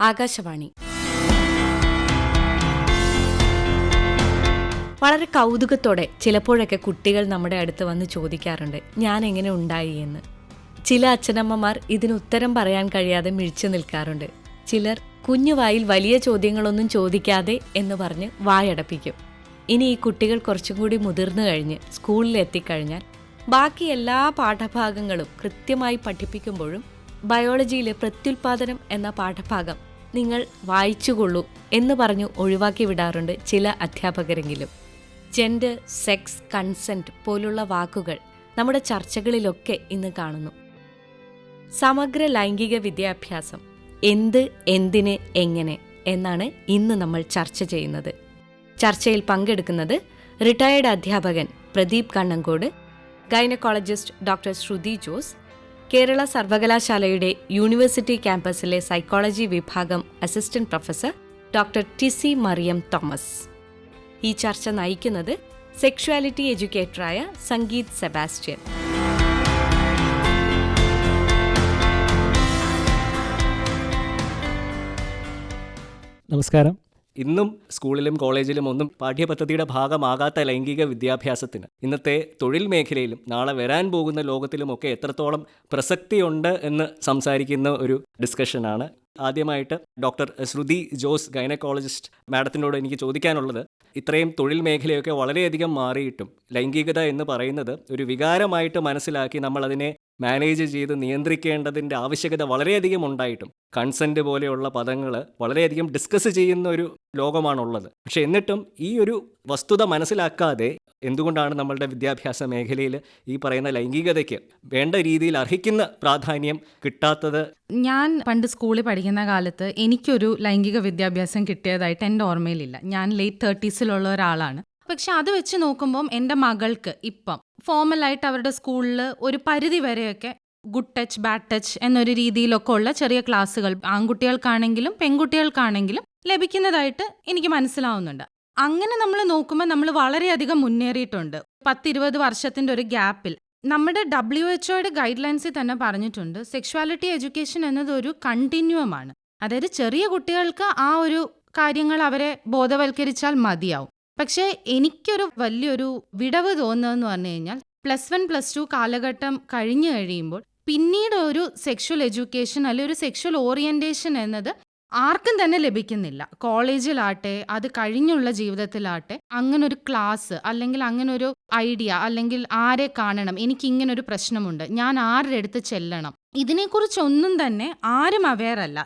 ആകാശവാണി. വളരെ കൗതുകത്തോടെ ചിലപ്പോഴൊക്കെ കുട്ടികൾ നമ്മുടെ അടുത്ത് വന്ന് ചോദിക്കാറുണ്ട് ഞാൻ എങ്ങനെ ഉണ്ടായി എന്ന്? ചില അച്ഛനമ്മമാർ ഇതിന് ഉത്തരം പറയാൻ കഴിയാതെ മിഴിച്ചു നിൽക്കാറുണ്ട്. ചിലർ കുഞ്ഞുവായിൽ വലിയ ചോദ്യങ്ങളൊന്നും ചോദിക്കാതെ എന്ന് പറഞ്ഞ് വായടപ്പിക്കും. ഇനി ഈ കുട്ടികൾ കുറച്ചും കൂടി മുതിർന്നു കഴിഞ്ഞ് സ്കൂളിൽ എത്തിക്കഴിഞ്ഞാൽ ബാക്കി എല്ലാ പാഠഭാഗങ്ങളും കൃത്യമായി പഠിപ്പിക്കുമ്പോഴും ബയോളജിയിലെ പ്രത്യുൽപാദനം എന്ന പാഠഭാഗം നിങ്ങൾ വായിച്ചുകൊള്ളൂ എന്ന് പറഞ്ഞു ഒഴിവാക്കി വിടാറുണ്ട് ചില അധ്യാപകരെങ്കിലും. ജെൻഡർ സെക്സ് കൺസെന്റ് പോലുള്ള വാക്കുകൾ നമ്മുടെ ചർച്ചകളിലൊക്കെ ഇന്ന് കാണുന്നു. സമഗ്ര ലൈംഗിക വിദ്യാഭ്യാസം എന്ത് എന്തിന് എങ്ങനെ എന്നാണ് ഇന്ന് നമ്മൾ ചർച്ച ചെയ്യുന്നത്. ചർച്ചയിൽ പങ്കെടുക്കുന്നത് റിട്ടയേർഡ് അധ്യാപകൻ പ്രദീപ് കണ്ണങ്കോട് ഗൈനക്കോളജിസ്റ്റ് ഡോക്ടർ ശ്രുതി ജോസ് കേരള സർവകലാശാലയുടെ യൂണിവേഴ്സിറ്റി ക്യാമ്പസിലെ സൈക്കോളജി വിഭാഗം assistant professor doctor Tessy Mariyam Thomas. ഈ ചർച്ച നയിക്കുന്നത് സെക്ഷുവാലിറ്റി എഡ്യൂക്കേറ്ററായ സംഗീത് സെബാസ്റ്റ്യൻ. നമസ്കാരം. ഇന്നും സ്കൂളിലും കോളേജിലും ഒന്നും പാഠ്യപദ്ധതിയുടെ ഭാഗമാകാത്ത ലൈംഗിക വിദ്യാഭ്യാസത്തിന്. ഇന്നത്തെ തൊഴിൽ മേഖലയിലും നാളെ വരാൻ പോകുന്ന ലോകത്തിലുമൊക്കെ എത്രത്തോളം പ്രസക്തിയുണ്ട് എന്ന് സംസാരിക്കുന്ന ഒരു ഡിസ്കഷനാണ്. ആദ്യമായിട്ട് ഡോക്ടർ ശ്രുതി ജോസ് ഗൈനക്കോളജിസ്റ്റ് മാഡത്തിനോട് എനിക്ക് ചോദിക്കാനുള്ളത്. ഇത്രയും തൊഴിൽ മേഖലയൊക്കെ വളരെയധികം മാറിയിട്ടും ലൈംഗികത എന്ന് പറയുന്നത് ഒരു വികാരമായിട്ട് മനസ്സിലാക്കി നമ്മൾ അതിനെ മാനേജ് ചെയ്ത് നിയന്ത്രിക്കേണ്ടതിന്റെ ആവശ്യകത വളരെയധികം ഉണ്ടായിട്ടും. കൺസെന്റ് പോലെയുള്ള പദങ്ങൾ വളരെയധികം ഡിസ്കസ് ചെയ്യുന്ന ഒരു ലോകമാണുള്ളത്. പക്ഷെ എന്നിട്ടും ഈ ഒരു വസ്തുത മനസ്സിലാക്കാതെ എന്തുകൊണ്ടാണ് നമ്മളുടെ വിദ്യാഭ്യാസ മേഖലയിൽ ഈ പറയുന്ന ലൈംഗികതയ്ക്ക് വേണ്ട രീതിയിൽ അർഹിക്കുന്ന പ്രാധാന്യം കിട്ടാത്തത്? ഞാൻ പണ്ട് സ്കൂളിൽ പഠിക്കുന്ന കാലത്ത് എനിക്കൊരു ലൈംഗിക വിദ്യാഭ്യാസം കിട്ടിയതായിട്ട് എന്റെ ഓർമ്മയിലില്ല. ഞാൻ ലേറ്റ് തേർട്ടീസിലുള്ള ഒരാളാണ്. പക്ഷെ അത് വെച്ച് നോക്കുമ്പം എന്റെ മകൾക്ക് ഇപ്പം ഫോമലായിട്ട് അവരുടെ സ്കൂളിൽ ഒരു പരിധി വരെയൊക്കെ ഗുഡ് ടച്ച് ബാഡ് ടച്ച് എന്നൊരു രീതിയിലൊക്കെ ഉള്ള ചെറിയ ക്ലാസ്സുകൾ ആൺകുട്ടികൾക്കാണെങ്കിലും പെൺകുട്ടികൾക്കാണെങ്കിലും ലഭിക്കുന്നതായിട്ട് എനിക്ക് മനസ്സിലാവുന്നുണ്ട്. അങ്ങനെ നമ്മൾ നോക്കുമ്പോൾ നമ്മൾ വളരെയധികം മുന്നേറിയിട്ടുണ്ട്. പത്തിരുപത് വർഷത്തിന്റെ ഒരു ഗ്യാപ്പിൽ. നമ്മുടെ ഡബ്ല്യു എച്ച് ഒയുടെ ഗൈഡ് ലൈൻസിൽ തന്നെ പറഞ്ഞിട്ടുണ്ട് സെക്ഷുവാലിറ്റി എഡ്യൂക്കേഷൻ എന്നത് ഒരു കണ്ടിന്യൂമാണ് അതായത് ചെറിയ കുട്ടികൾക്ക് ആ ഒരു കാര്യങ്ങൾ അവരെ ബോധവൽക്കരിച്ചാൽ മതിയാവും. പക്ഷേ എനിക്കൊരു വലിയൊരു വിടവ് തോന്നുന്നതെന്ന് പറഞ്ഞു കഴിഞ്ഞാൽ പ്ലസ് വൺ പ്ലസ് ടു കാലഘട്ടം കഴിഞ്ഞു കഴിയുമ്പോൾ പിന്നീട് ഒരു സെക്ഷൽ എഡ്യൂക്കേഷൻ അല്ലെങ്കിൽ ഒരു സെക്ഷൽ ഓറിയന്റേഷൻ എന്നത് ആർക്കും തന്നെ ലഭിക്കുന്നില്ല. കോളേജിലാട്ടെ അത് കഴിഞ്ഞുള്ള ജീവിതത്തിലാട്ടെ അങ്ങനെ ഒരു ക്ലാസ് അല്ലെങ്കിൽ അങ്ങനെ ഒരു ഐഡിയ അല്ലെങ്കിൽ ആരെ കാണണം എനിക്ക് ഇങ്ങനൊരു പ്രശ്നമുണ്ട് ഞാൻ ആരുടെ അടുത്ത് ചെല്ലണം ഇതിനെക്കുറിച്ചൊന്നും തന്നെ ആരും അവെയർ അല്ല.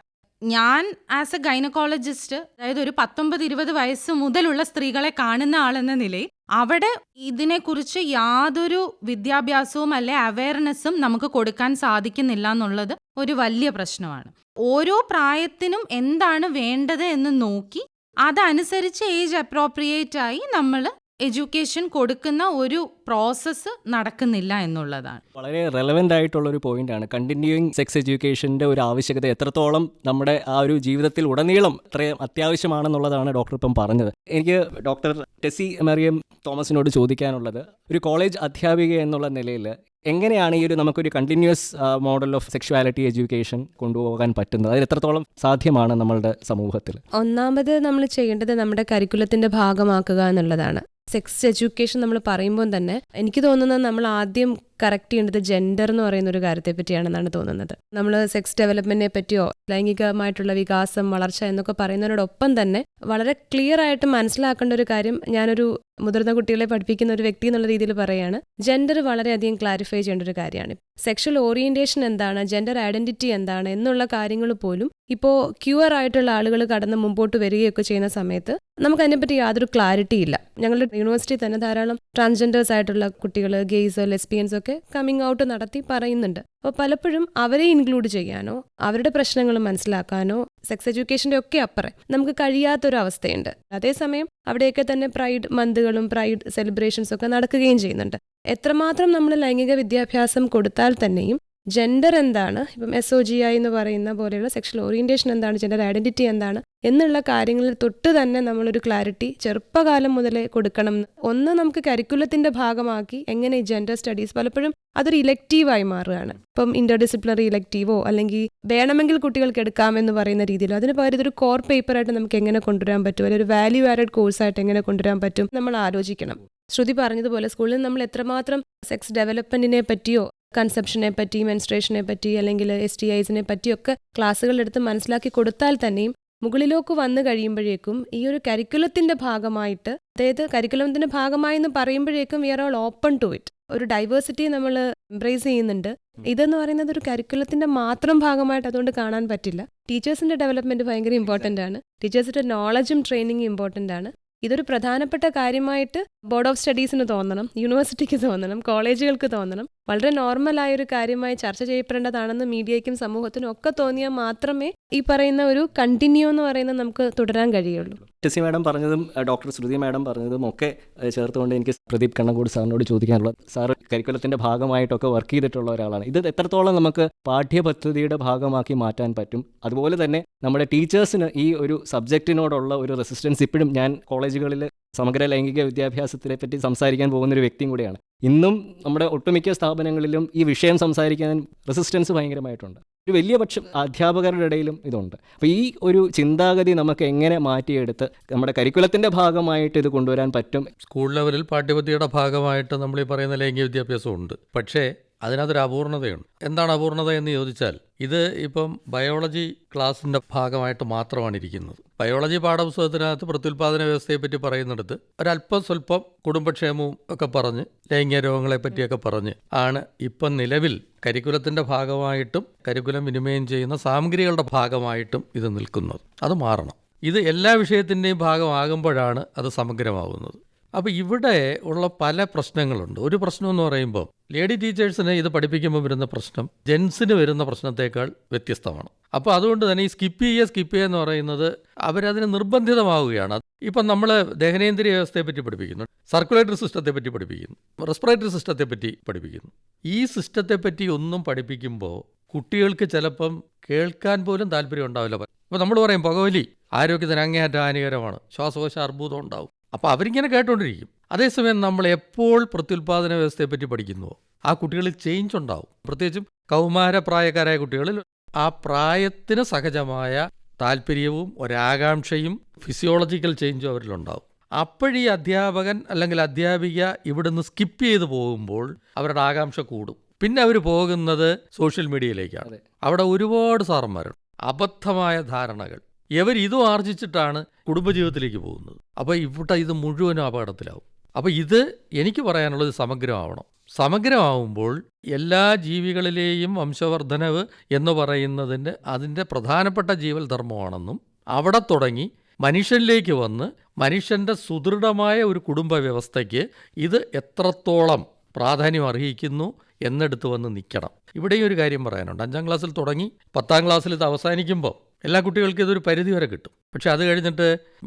ഞാൻ ആസ് എ ഗൈനക്കോളജിസ്റ്റ് അതായത് ഒരു പത്തൊമ്പത് ഇരുപത് വയസ്സ് മുതലുള്ള സ്ത്രീകളെ കാണുന്ന ആളെന്ന നിലയിൽ അവിടെ ഇതിനെക്കുറിച്ച് യാതൊരു വിദ്യാഭ്യാസവും അല്ലെ അവയർനെസ്സും നമുക്ക് കൊടുക്കാൻ സാധിക്കുന്നില്ല എന്നുള്ളത് ഒരു വലിയ പ്രശ്നമാണ്. ഓരോ പ്രായത്തിനും എന്താണ് വേണ്ടത് എന്ന് നോക്കി അതനുസരിച്ച് ഏജ് അപ്രോപ്രിയേറ്റ് ആയി നമ്മൾ എഡ്യൂക്കേഷൻ കൊടുക്കുന്ന ഒരു പ്രോസസ്സ് നടക്കുന്നില്ല എന്നുള്ളതാണ്. വളരെ റെലവെന്റ് ആയിട്ടുള്ള ഒരു പോയിന്റാണ് കണ്ടിന്യൂയിങ് സെക്സ് എഡ്യൂക്കേഷന്റെ ഒരു ആവശ്യകത എത്രത്തോളം നമ്മുടെ ആ ഒരു ജീവിതത്തിൽ ഉടനീളം അത്രയും അത്യാവശ്യമാണെന്നുള്ളതാണ് ഡോക്ടർ ഇപ്പം പറഞ്ഞത്. എനിക്ക് ഡോക്ടർ ടെസി മറിയം തോമസിനോട് ചോദിക്കാനുള്ളത് ഒരു കോളേജ് അധ്യാപിക എന്നുള്ള നിലയിൽ എങ്ങനെയാണ് ഈ ഒരു നമുക്കൊരു continuous model of sexuality education കൊണ്ടുപോകാൻ പറ്റുന്നത്? അതിൽ എത്രത്തോളം സാധ്യമാണ് നമ്മളുടെ സമൂഹത്തിൽ ഒന്നാമത് നമ്മൾ ചെയ്യേണ്ടത് നമ്മുടെ കരിക്കുലത്തിന്റെ ഭാഗമാക്കുക എന്നുള്ളതാണ്. സെക്സ് എഡ്യൂക്കേഷൻ നമ്മൾ പറയുമ്പോൾ തന്നെ എനിക്ക് തോന്നുന്നത് നമ്മൾ ആദ്യം കറക്റ്റ് ചെയ്യേണ്ടത് ജെൻഡർ എന്ന് പറയുന്ന ഒരു കാര്യത്തെ പറ്റിയാണെന്നാണ് തോന്നുന്നത്. നമ്മൾ സെക്സ് ഡെവലപ്മെന്റിനെ പറ്റിയോ ലൈംഗികമായിട്ടുള്ള വികാസം വളർച്ച എന്നൊക്കെ പറയുന്നതിനോടൊപ്പം തന്നെ വളരെ ക്ലിയർ ആയിട്ട് മനസ്സിലാക്കേണ്ട ഒരു കാര്യം ഞാനൊരു മുതിർന്ന കുട്ടികളെ പഠിപ്പിക്കുന്ന ഒരു വ്യക്തി എന്നുള്ള രീതിയിൽ പറയാണ് ജെൻഡർ വളരെയധികം ക്ലാരിഫൈ ചെയ്യേണ്ട ഒരു കാര്യമാണ്. സെക്ഷൽ ഓറിയന്റേഷൻ എന്താണ് ജെൻഡർ ഐഡന്റിറ്റി എന്താണ് എന്നുള്ള കാര്യങ്ങൾ പോലും ഇപ്പോൾ ക്യൂർ ആയിട്ടുള്ള ആളുകൾ കടന്ന് മുമ്പോട്ട് വരികയൊക്കെ ചെയ്യുന്ന സമയത്ത് നമുക്ക് അതിനെപ്പറ്റി യാതൊരു ക്ലാരിറ്റി ഇല്ല. ഞങ്ങളുടെ യൂണിവേഴ്സിറ്റി തന്നെ ധാരാളം ട്രാൻസ്ജെൻഡേഴ്സ് ആയിട്ടുള്ള കുട്ടികൾ ഗെയ്സ് ലെസ്ബിയൻസ് ഒക്കെ കമ്മിങ് ഔട്ട് നടത്തി പറയുന്നുണ്ട്. അപ്പോൾ പലപ്പോഴും അവരെ ഇൻക്ലൂഡ് ചെയ്യാനോ അവരുടെ പ്രശ്നങ്ങൾ മനസ്സിലാക്കാനോ സെക്സ് എഡ്യൂക്കേഷന്റെ ഒക്കെ അപ്പുറം നമുക്ക് കഴിയാത്തൊരു അവസ്ഥയുണ്ട് അതേസമയം അവിടെയൊക്കെ തന്നെ പ്രൈഡ് മന്തുകളും പ്രൈഡ് സെലിബ്രേഷൻസ് ഒക്കെ നടക്കുകയും ചെയ്യുന്നുണ്ട്. എത്രമാത്രം നമ്മൾ ലൈംഗിക വിദ്യാഭ്യാസം കൊടുത്താൽ തന്നെയും ജെൻഡർ എന്താണ്? ഇപ്പം എസ് ഒ ജി ഐ എന്ന് പറയുന്ന പോലെയുള്ള സെക്ഷൽ ഓറിയന്റേഷൻ എന്താണ്? ജെൻഡർ ഐഡന്റിറ്റി എന്താണ്? എന്നുള്ള കാര്യങ്ങളിൽ തൊട്ട് തന്നെ നമ്മളൊരു ക്ലാരിറ്റി ചെറുപ്പകാലം മുതലേ കൊടുക്കണം. ഒന്ന് നമുക്ക് കരിക്കുലത്തിന്റെ ഭാഗമാക്കി എങ്ങനെ ഈ ജെൻഡർ സ്റ്റഡീസ് പലപ്പോഴും അതൊരു ഇലക്റ്റീവായി മാറുകയാണ്. ഇപ്പം ഇന്റർ ഡിസിപ്ലിനറി ഇലക്റ്റീവോ അല്ലെങ്കിൽ വേണമെങ്കിൽ കുട്ടികൾക്ക് എടുക്കാമെന്ന് പറയുന്ന രീതിയിലോ അതിന് പകരം ഇതൊരു കോർ പേപ്പറായിട്ട് നമുക്ക് എങ്ങനെ കൊണ്ടുവരാൻ പറ്റും? അല്ലെങ്കിൽ ഒരു വാല്യൂ ആഡഡ് കോഴ്സായിട്ട് എങ്ങനെ കൊണ്ടുവരാൻ പറ്റും? നമ്മൾ ആലോചിക്കണം. ശ്രുതി പറഞ്ഞതുപോലെ സ്കൂളിൽ നമ്മൾ എത്രമാത്രം സെക്സ് ഡെവലപ്മെന്റിനെ പറ്റിയോ കൺസെപ്ഷനെ പറ്റി മെൻസ്ട്രേഷനെ പറ്റി അല്ലെങ്കിൽ എസ് ടി ഐസിനെ പറ്റിയൊക്കെ ക്ലാസ്സുകളെടുത്ത് മനസ്സിലാക്കി കൊടുത്താൽ തന്നെയും മുകളിലേക്ക് വന്നു കഴിയുമ്പോഴേക്കും ഈ ഒരു കരിക്കുലത്തിന്റെ ഭാഗമായിട്ട് അതായത് കരിക്കുലത്തിന്റെ ഭാഗമായി എന്ന് പറയുമ്പോഴേക്കും we are all open to it ഒരു ഡൈവേഴ്സിറ്റി നമ്മൾ എംബ്രേസ് ചെയ്യുന്നുണ്ട്. ഇതെന്ന് പറയുന്നത് ഒരു കരിക്കുലത്തിന്റെ മാത്രം ഭാഗമായിട്ട് അതുകൊണ്ട് കാണാൻ പറ്റില്ല. ടീച്ചേഴ്സിന്റെ ഡെവലപ്മെന്റ് ഭയങ്കര ഇമ്പോർട്ടന്റ് ആണ്. ടീച്ചേഴ്സിന്റെ നോളജും ട്രെയിനിങ്ങും ഇമ്പോർട്ടന്റ് ആണ്. ഇതൊരു പ്രധാനപ്പെട്ട കാര്യമായിട്ട് ബോർഡ് ഓഫ് സ്റ്റഡീസിന് തോന്നണം യൂണിവേഴ്സിറ്റിക്ക് തോന്നണം കോളേജുകൾക്ക് തോന്നണം. വളരെ നോർമലായ ഒരു കാര്യമായി ചർച്ച ചെയ്യപ്പെടേണ്ടതാണെന്ന് മീഡിയയ്ക്കും സമൂഹത്തിനും ഒക്കെ തോന്നിയാൽ മാത്രമേ ഈ പറയുന്ന ഒരു കണ്ടിന്യൂ എന്ന് പറയുന്നത് നമുക്ക് തുടരാൻ കഴിയുള്ളൂ. ടെസി മാഡം പറഞ്ഞതും ഡോക്ടർ ശ്രുതി മാഡം പറഞ്ഞതും ഒക്കെ ചേർത്തുകൊണ്ട് എനിക്ക് പ്രദീപ് കണ്ണങ്കോട് സാറിനോട് ചോദിക്കാനുള്ളത് സാറ് കരിക്കുലത്തിന്റെ ഭാഗമായിട്ടൊക്കെ വർക്ക് ചെയ്തിട്ടുള്ള ഒരാളാണ്. ഇത് എത്രത്തോളം നമുക്ക് പാഠ്യപദ്ധതിയുടെ ഭാഗമാക്കി മാറ്റാൻ പറ്റും? അതുപോലെ തന്നെ നമ്മുടെ ടീച്ചേഴ്സിന് ഈ ഒരു സബ്ജക്റ്റിനോടുള്ള ഒരു റെസിസ്റ്റൻസ് ഇപ്പോഴും ഞാൻ കോളേജുകളിൽ സമഗ്ര ലൈംഗിക വിദ്യാഭ്യാസത്തിനെ പറ്റി സംസാരിക്കാൻ പോകുന്ന ഒരു വ്യക്തിയും കൂടിയാണ്. ഇന്നും നമ്മുടെ ഒട്ടുമിക്ക സ്ഥാപനങ്ങളിലും ഈ വിഷയം സംസാരിക്കാൻ റെസിസ്റ്റൻസ് ഭയങ്കരമായിട്ടുണ്ട്. ഒരു വലിയ പക്ഷം അധ്യാപകരുടെ ഇടയിലും ഇതുണ്ട്. അപ്പോൾ ഈ ഒരു ചിന്താഗതി നമുക്ക് എങ്ങനെ മാറ്റിയെടുത്ത് നമ്മുടെ കരിക്കുലത്തിന്റെ ഭാഗമായിട്ട് ഇത് കൊണ്ടുവരാൻ പറ്റും? സ്കൂൾ ലെവലിൽ പാഠ്യപദ്ധതിയുടെ ഭാഗമായിട്ട് നമ്മൾ ഈ പറയുന്ന ലൈംഗിക വിദ്യാഭ്യാസം ഉണ്ട്. പക്ഷേ അതിനകത്തൊരു അപൂർണതയുണ്ട്. എന്താണ് അപൂർണത എന്ന് ചോദിച്ചാൽ ഇത് ഇപ്പം ബയോളജി ക്ലാസ്സിന്റെ ഭാഗമായിട്ട് മാത്രമാണ് ഇരിക്കുന്നത്. ബയോളജി പാഠപുസ്തകത്തിനകത്ത് പ്രത്യുൽപാദന വ്യവസ്ഥയെപ്പറ്റി പറയുന്നിടത്ത് ഒരല്പം സ്വല്പം കുടുംബക്ഷേമവും ഒക്കെ പറഞ്ഞ് ലൈംഗിക രോഗങ്ങളെ പറ്റിയൊക്കെ പറഞ്ഞ് ആണ് ഇപ്പം നിലവിൽ കരിക്കുലത്തിന്റെ ഭാഗമായിട്ടും കരിക്കുലം വിനിമയം ചെയ്യുന്ന സാമഗ്രികളുടെ ഭാഗമായിട്ടും ഇത് നിൽക്കുന്നത്. അത് മാറണം. ഇത് എല്ലാ വിഷയത്തിന്റെയും ഭാഗമാകുമ്പോഴാണ് അത് സമഗ്രമാകുന്നത് അപ്പോൾ ഇവിടെ ഉള്ള പല പ്രശ്നങ്ങളുണ്ട്. ഒരു പ്രശ്നം എന്ന് പറയുമ്പോൾ ലേഡി ടീച്ചേഴ്സിന് ഇത് പഠിപ്പിക്കുമ്പോൾ വരുന്ന പ്രശ്നം ജെൻസിന് വരുന്ന പ്രശ്നത്തേക്കാൾ വ്യത്യസ്തമാണ്. അപ്പോൾ അതുകൊണ്ട് തന്നെ ഈ സ്കിപ്പ് ചെയ്യുക സ്കിപ്പ് ചെയ്യുക എന്ന് പറയുന്നത് അവരതിന് നിർബന്ധിതമാവുകയാണ്. ഇപ്പം നമ്മൾ ദഹനേന്ദ്രിയ വ്യവസ്ഥയെ പറ്റി പഠിപ്പിക്കുന്നു സർക്കുലേറ്ററി സിസ്റ്റത്തെ പറ്റി പഠിപ്പിക്കുന്നു റെസ്പിറേറ്ററി സിസ്റ്റത്തെ പറ്റി പഠിപ്പിക്കുന്നു. ഈ സിസ്റ്റത്തെ പറ്റി ഒന്നും പഠിപ്പിക്കുമ്പോൾ കുട്ടികൾക്ക് ചിലപ്പം കേൾക്കാൻ പോലും താല്പര്യം ഉണ്ടാവില്ല. അപ്പോൾ നമ്മൾ പറയും പുകവലി ആരോഗ്യത്തിന് അങ്ങേയറ്റം ഹാനികരമാണ്. ശ്വാസകോശ അർബുദം ഉണ്ടാവും. അപ്പോൾ അവരിങ്ങനെ കേട്ടോണ്ടിരിക്കും. അതേസമയം നമ്മൾ എപ്പോൾ പ്രത്യുൽപാദന വ്യവസ്ഥയെപ്പറ്റി പഠിക്കുന്നുവോ ആ കുട്ടികളിൽ ചേഞ്ച് ഉണ്ടാവും. പ്രത്യേകിച്ചും കൗമാരപ്രായക്കാരായ കുട്ടികളിൽ ആ പ്രായത്തിന് സഹജമായ താല്പര്യവും ഒരാകാംക്ഷയും ഫിസിയോളജിക്കൽ ചേഞ്ചും അവരിലുണ്ടാവും. അപ്പോഴീ അധ്യാപകൻ അല്ലെങ്കിൽ അധ്യാപിക ഇവിടുന്ന് സ്കിപ്പ് ചെയ്ത് പോകുമ്പോൾ അവരുടെ ആകാംക്ഷ കൂടും. പിന്നെ അവർ പോകുന്നത് സോഷ്യൽ മീഡിയയിലേക്കാണ് അവിടെ ഒരുപാട് സാറന്മാരുണ്ട്. അബദ്ധമായ ധാരണകൾ. ഇവർ ഇതും ആർജിച്ചിട്ടാണ് കുടുംബജീവിതത്തിലേക്ക് പോകുന്നത്? അപ്പോൾ ഇവിടെ ഇത് മുഴുവനും അപകടത്തിലാവും. അപ്പോൾ ഇത് എനിക്ക് പറയാനുള്ളത് സമഗ്രമാവണം. സമഗ്രമാവുമ്പോൾ എല്ലാ ജീവികളിലെയും വംശവർദ്ധനവ് എന്ന് പറയുന്നതിന്റെ അതിന്റെ പ്രധാനപ്പെട്ട ജീവൽ ധർമ്മമാണെന്നും അവിടെ തുടങ്ങി മനുഷ്യനിലേക്ക് വന്ന് മനുഷ്യന്റെ സുദൃഢമായ ഒരു കുടുംബ വ്യവസ്ഥയ്ക്ക് ഇത് എത്രത്തോളം പ്രാധാന്യം അർഹിക്കുന്നു എന്നെടുത്ത് വന്ന് നിൽക്കണം. ഇവിടെയും ഒരു കാര്യം പറയാനുണ്ട്. അഞ്ചാം ക്ലാസ്സിൽ തുടങ്ങി പത്താം ക്ലാസ്സിൽ ഇത് അവസാനിക്കുമ്പോൾ എല്ലാ കുട്ടികൾക്കും ഇതൊരു പരിധി വരെ കിട്ടും. പക്ഷെ അത് കഴിഞ്ഞിട്ട്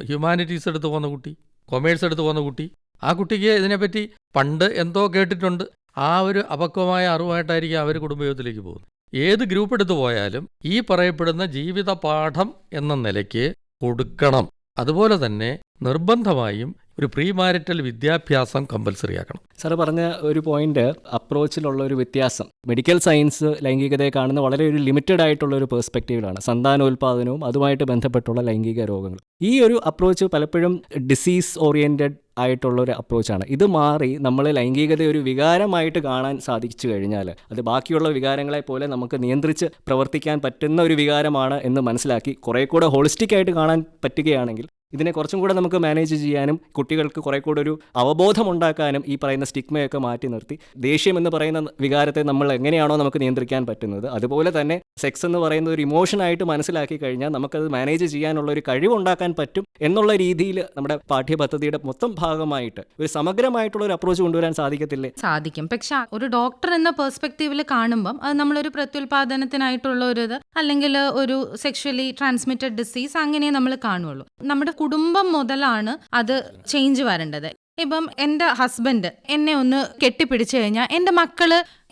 ഹ്യൂമാനിറ്റീസ് എടുത്ത് പോകുന്ന കുട്ടി കൊമേഴ്സ് എടുത്ത് പോകുന്ന കുട്ടി ആ കുട്ടിക്ക് ഇതിനെപ്പറ്റി പണ്ട് എന്തോ കേട്ടിട്ടുണ്ട്. ആ ഒരു അപക്വമായ അറിവായിട്ടായിരിക്കും അവർ കുടുംബജീവിതത്തിലേക്ക് പോകുന്നത്. ഏത് ഗ്രൂപ്പ് എടുത്തു പോയാലും ഈ പറയപ്പെടുന്ന ജീവിത പാഠം എന്ന നിലയ്ക്ക് കൊടുക്കണം. അതുപോലെ തന്നെ നിർബന്ധമായും ഒരു പ്രീ മാരിറ്റൽ വിദ്യാഭ്യാസം കമ്പൽസറി ആക്കണം. സാറ് പറഞ്ഞ ഒരു പോയിന്റ് അപ്രോച്ചിലുള്ള ഒരു വ്യത്യാസം. മെഡിക്കൽ സയൻസ് ലൈംഗികതയെ കാണുന്ന വളരെ ഒരു ലിമിറ്റഡ് ആയിട്ടുള്ള ഒരു പെർസ്പെക്റ്റീവിലാണ് സന്താനോൽപാദനവും അതുമായിട്ട് ബന്ധപ്പെട്ടുള്ള ലൈംഗിക രോഗങ്ങൾ ഈ ഒരു അപ്രോച്ച് പലപ്പോഴും ഡിസീസ് ഓറിയന്റഡ് ആയിട്ടുള്ള ഒരു അപ്രോച്ചാണ് ഇത് മാറി നമ്മൾ ലൈംഗികത ഒരു വികാരമായിട്ട് കാണാൻ സാധിച്ചു കഴിഞ്ഞാൽ അത് ബാക്കിയുള്ള വികാരങ്ങളെ പോലെ നമുക്ക് നിയന്ത്രിച്ച് പ്രവർത്തിക്കാൻ പറ്റുന്ന ഒരു വികാരമാണ് എന്ന് മനസ്സിലാക്കി കുറേ കൂടെ ഹോളിസ്റ്റിക് ആയിട്ട് കാണാൻ പറ്റുകയാണെങ്കിൽ ഇതിനെ കുറച്ചും കൂടെ നമുക്ക് മാനേജ് ചെയ്യാനും കുട്ടികൾക്ക് കുറേ കൂടെ ഒരു അവബോധം ഉണ്ടാക്കാനും ഈ പറയുന്ന സ്റ്റിഗ്മയൊക്കെ മാറ്റി നിർത്തി. ദേഷ്യം എന്ന് പറയുന്ന വികാരത്തെ നമ്മൾ എങ്ങനെയാണോ നമുക്ക് നിയന്ത്രിക്കാൻ പറ്റുന്നത്. അതുപോലെ തന്നെ സെക്സ് എന്ന് പറയുന്ന ഒരു ഇമോഷനായിട്ട് മനസ്സിലാക്കി കഴിഞ്ഞാൽ നമുക്കത് മാനേജ് ചെയ്യാനുള്ള ഒരു കഴിവുണ്ടാക്കാൻ പറ്റും എന്നുള്ള രീതിയിൽ നമ്മുടെ പാഠ്യപദ്ധതിയുടെ മൊത്തം ഭാഗമായിട്ട് ഒരു സമഗ്രമായിട്ടുള്ള ഒരു അപ്രോച്ച് കൊണ്ടുവരാൻ സാധിക്കത്തില്ലേ? സാധിക്കും. പക്ഷെ ഒരു ഡോക്ടർ എന്ന പെർസ്പെക്റ്റീവിൽ കാണുമ്പം അത് നമ്മളൊരു പ്രത്യുൽപാദനത്തിനായിട്ടുള്ള ഒരു അല്ലെങ്കിൽ ഒരു സെക്ഷലി ട്രാൻസ്മിറ്റഡ് ഡിസീസ് അങ്ങനെ നമ്മൾ കാണുള്ളൂ. നമ്മുടെ കുടുംബം മുതലാണ് അത് ചേഞ്ച് വരേണ്ടത്. ഇപ്പം എന്റെ ഹസ്ബൻഡ് എന്നെ ഒന്ന് കെട്ടിപ്പിടിച്ചു കഴിഞ്ഞാൽ എന്റെ മക്കൾ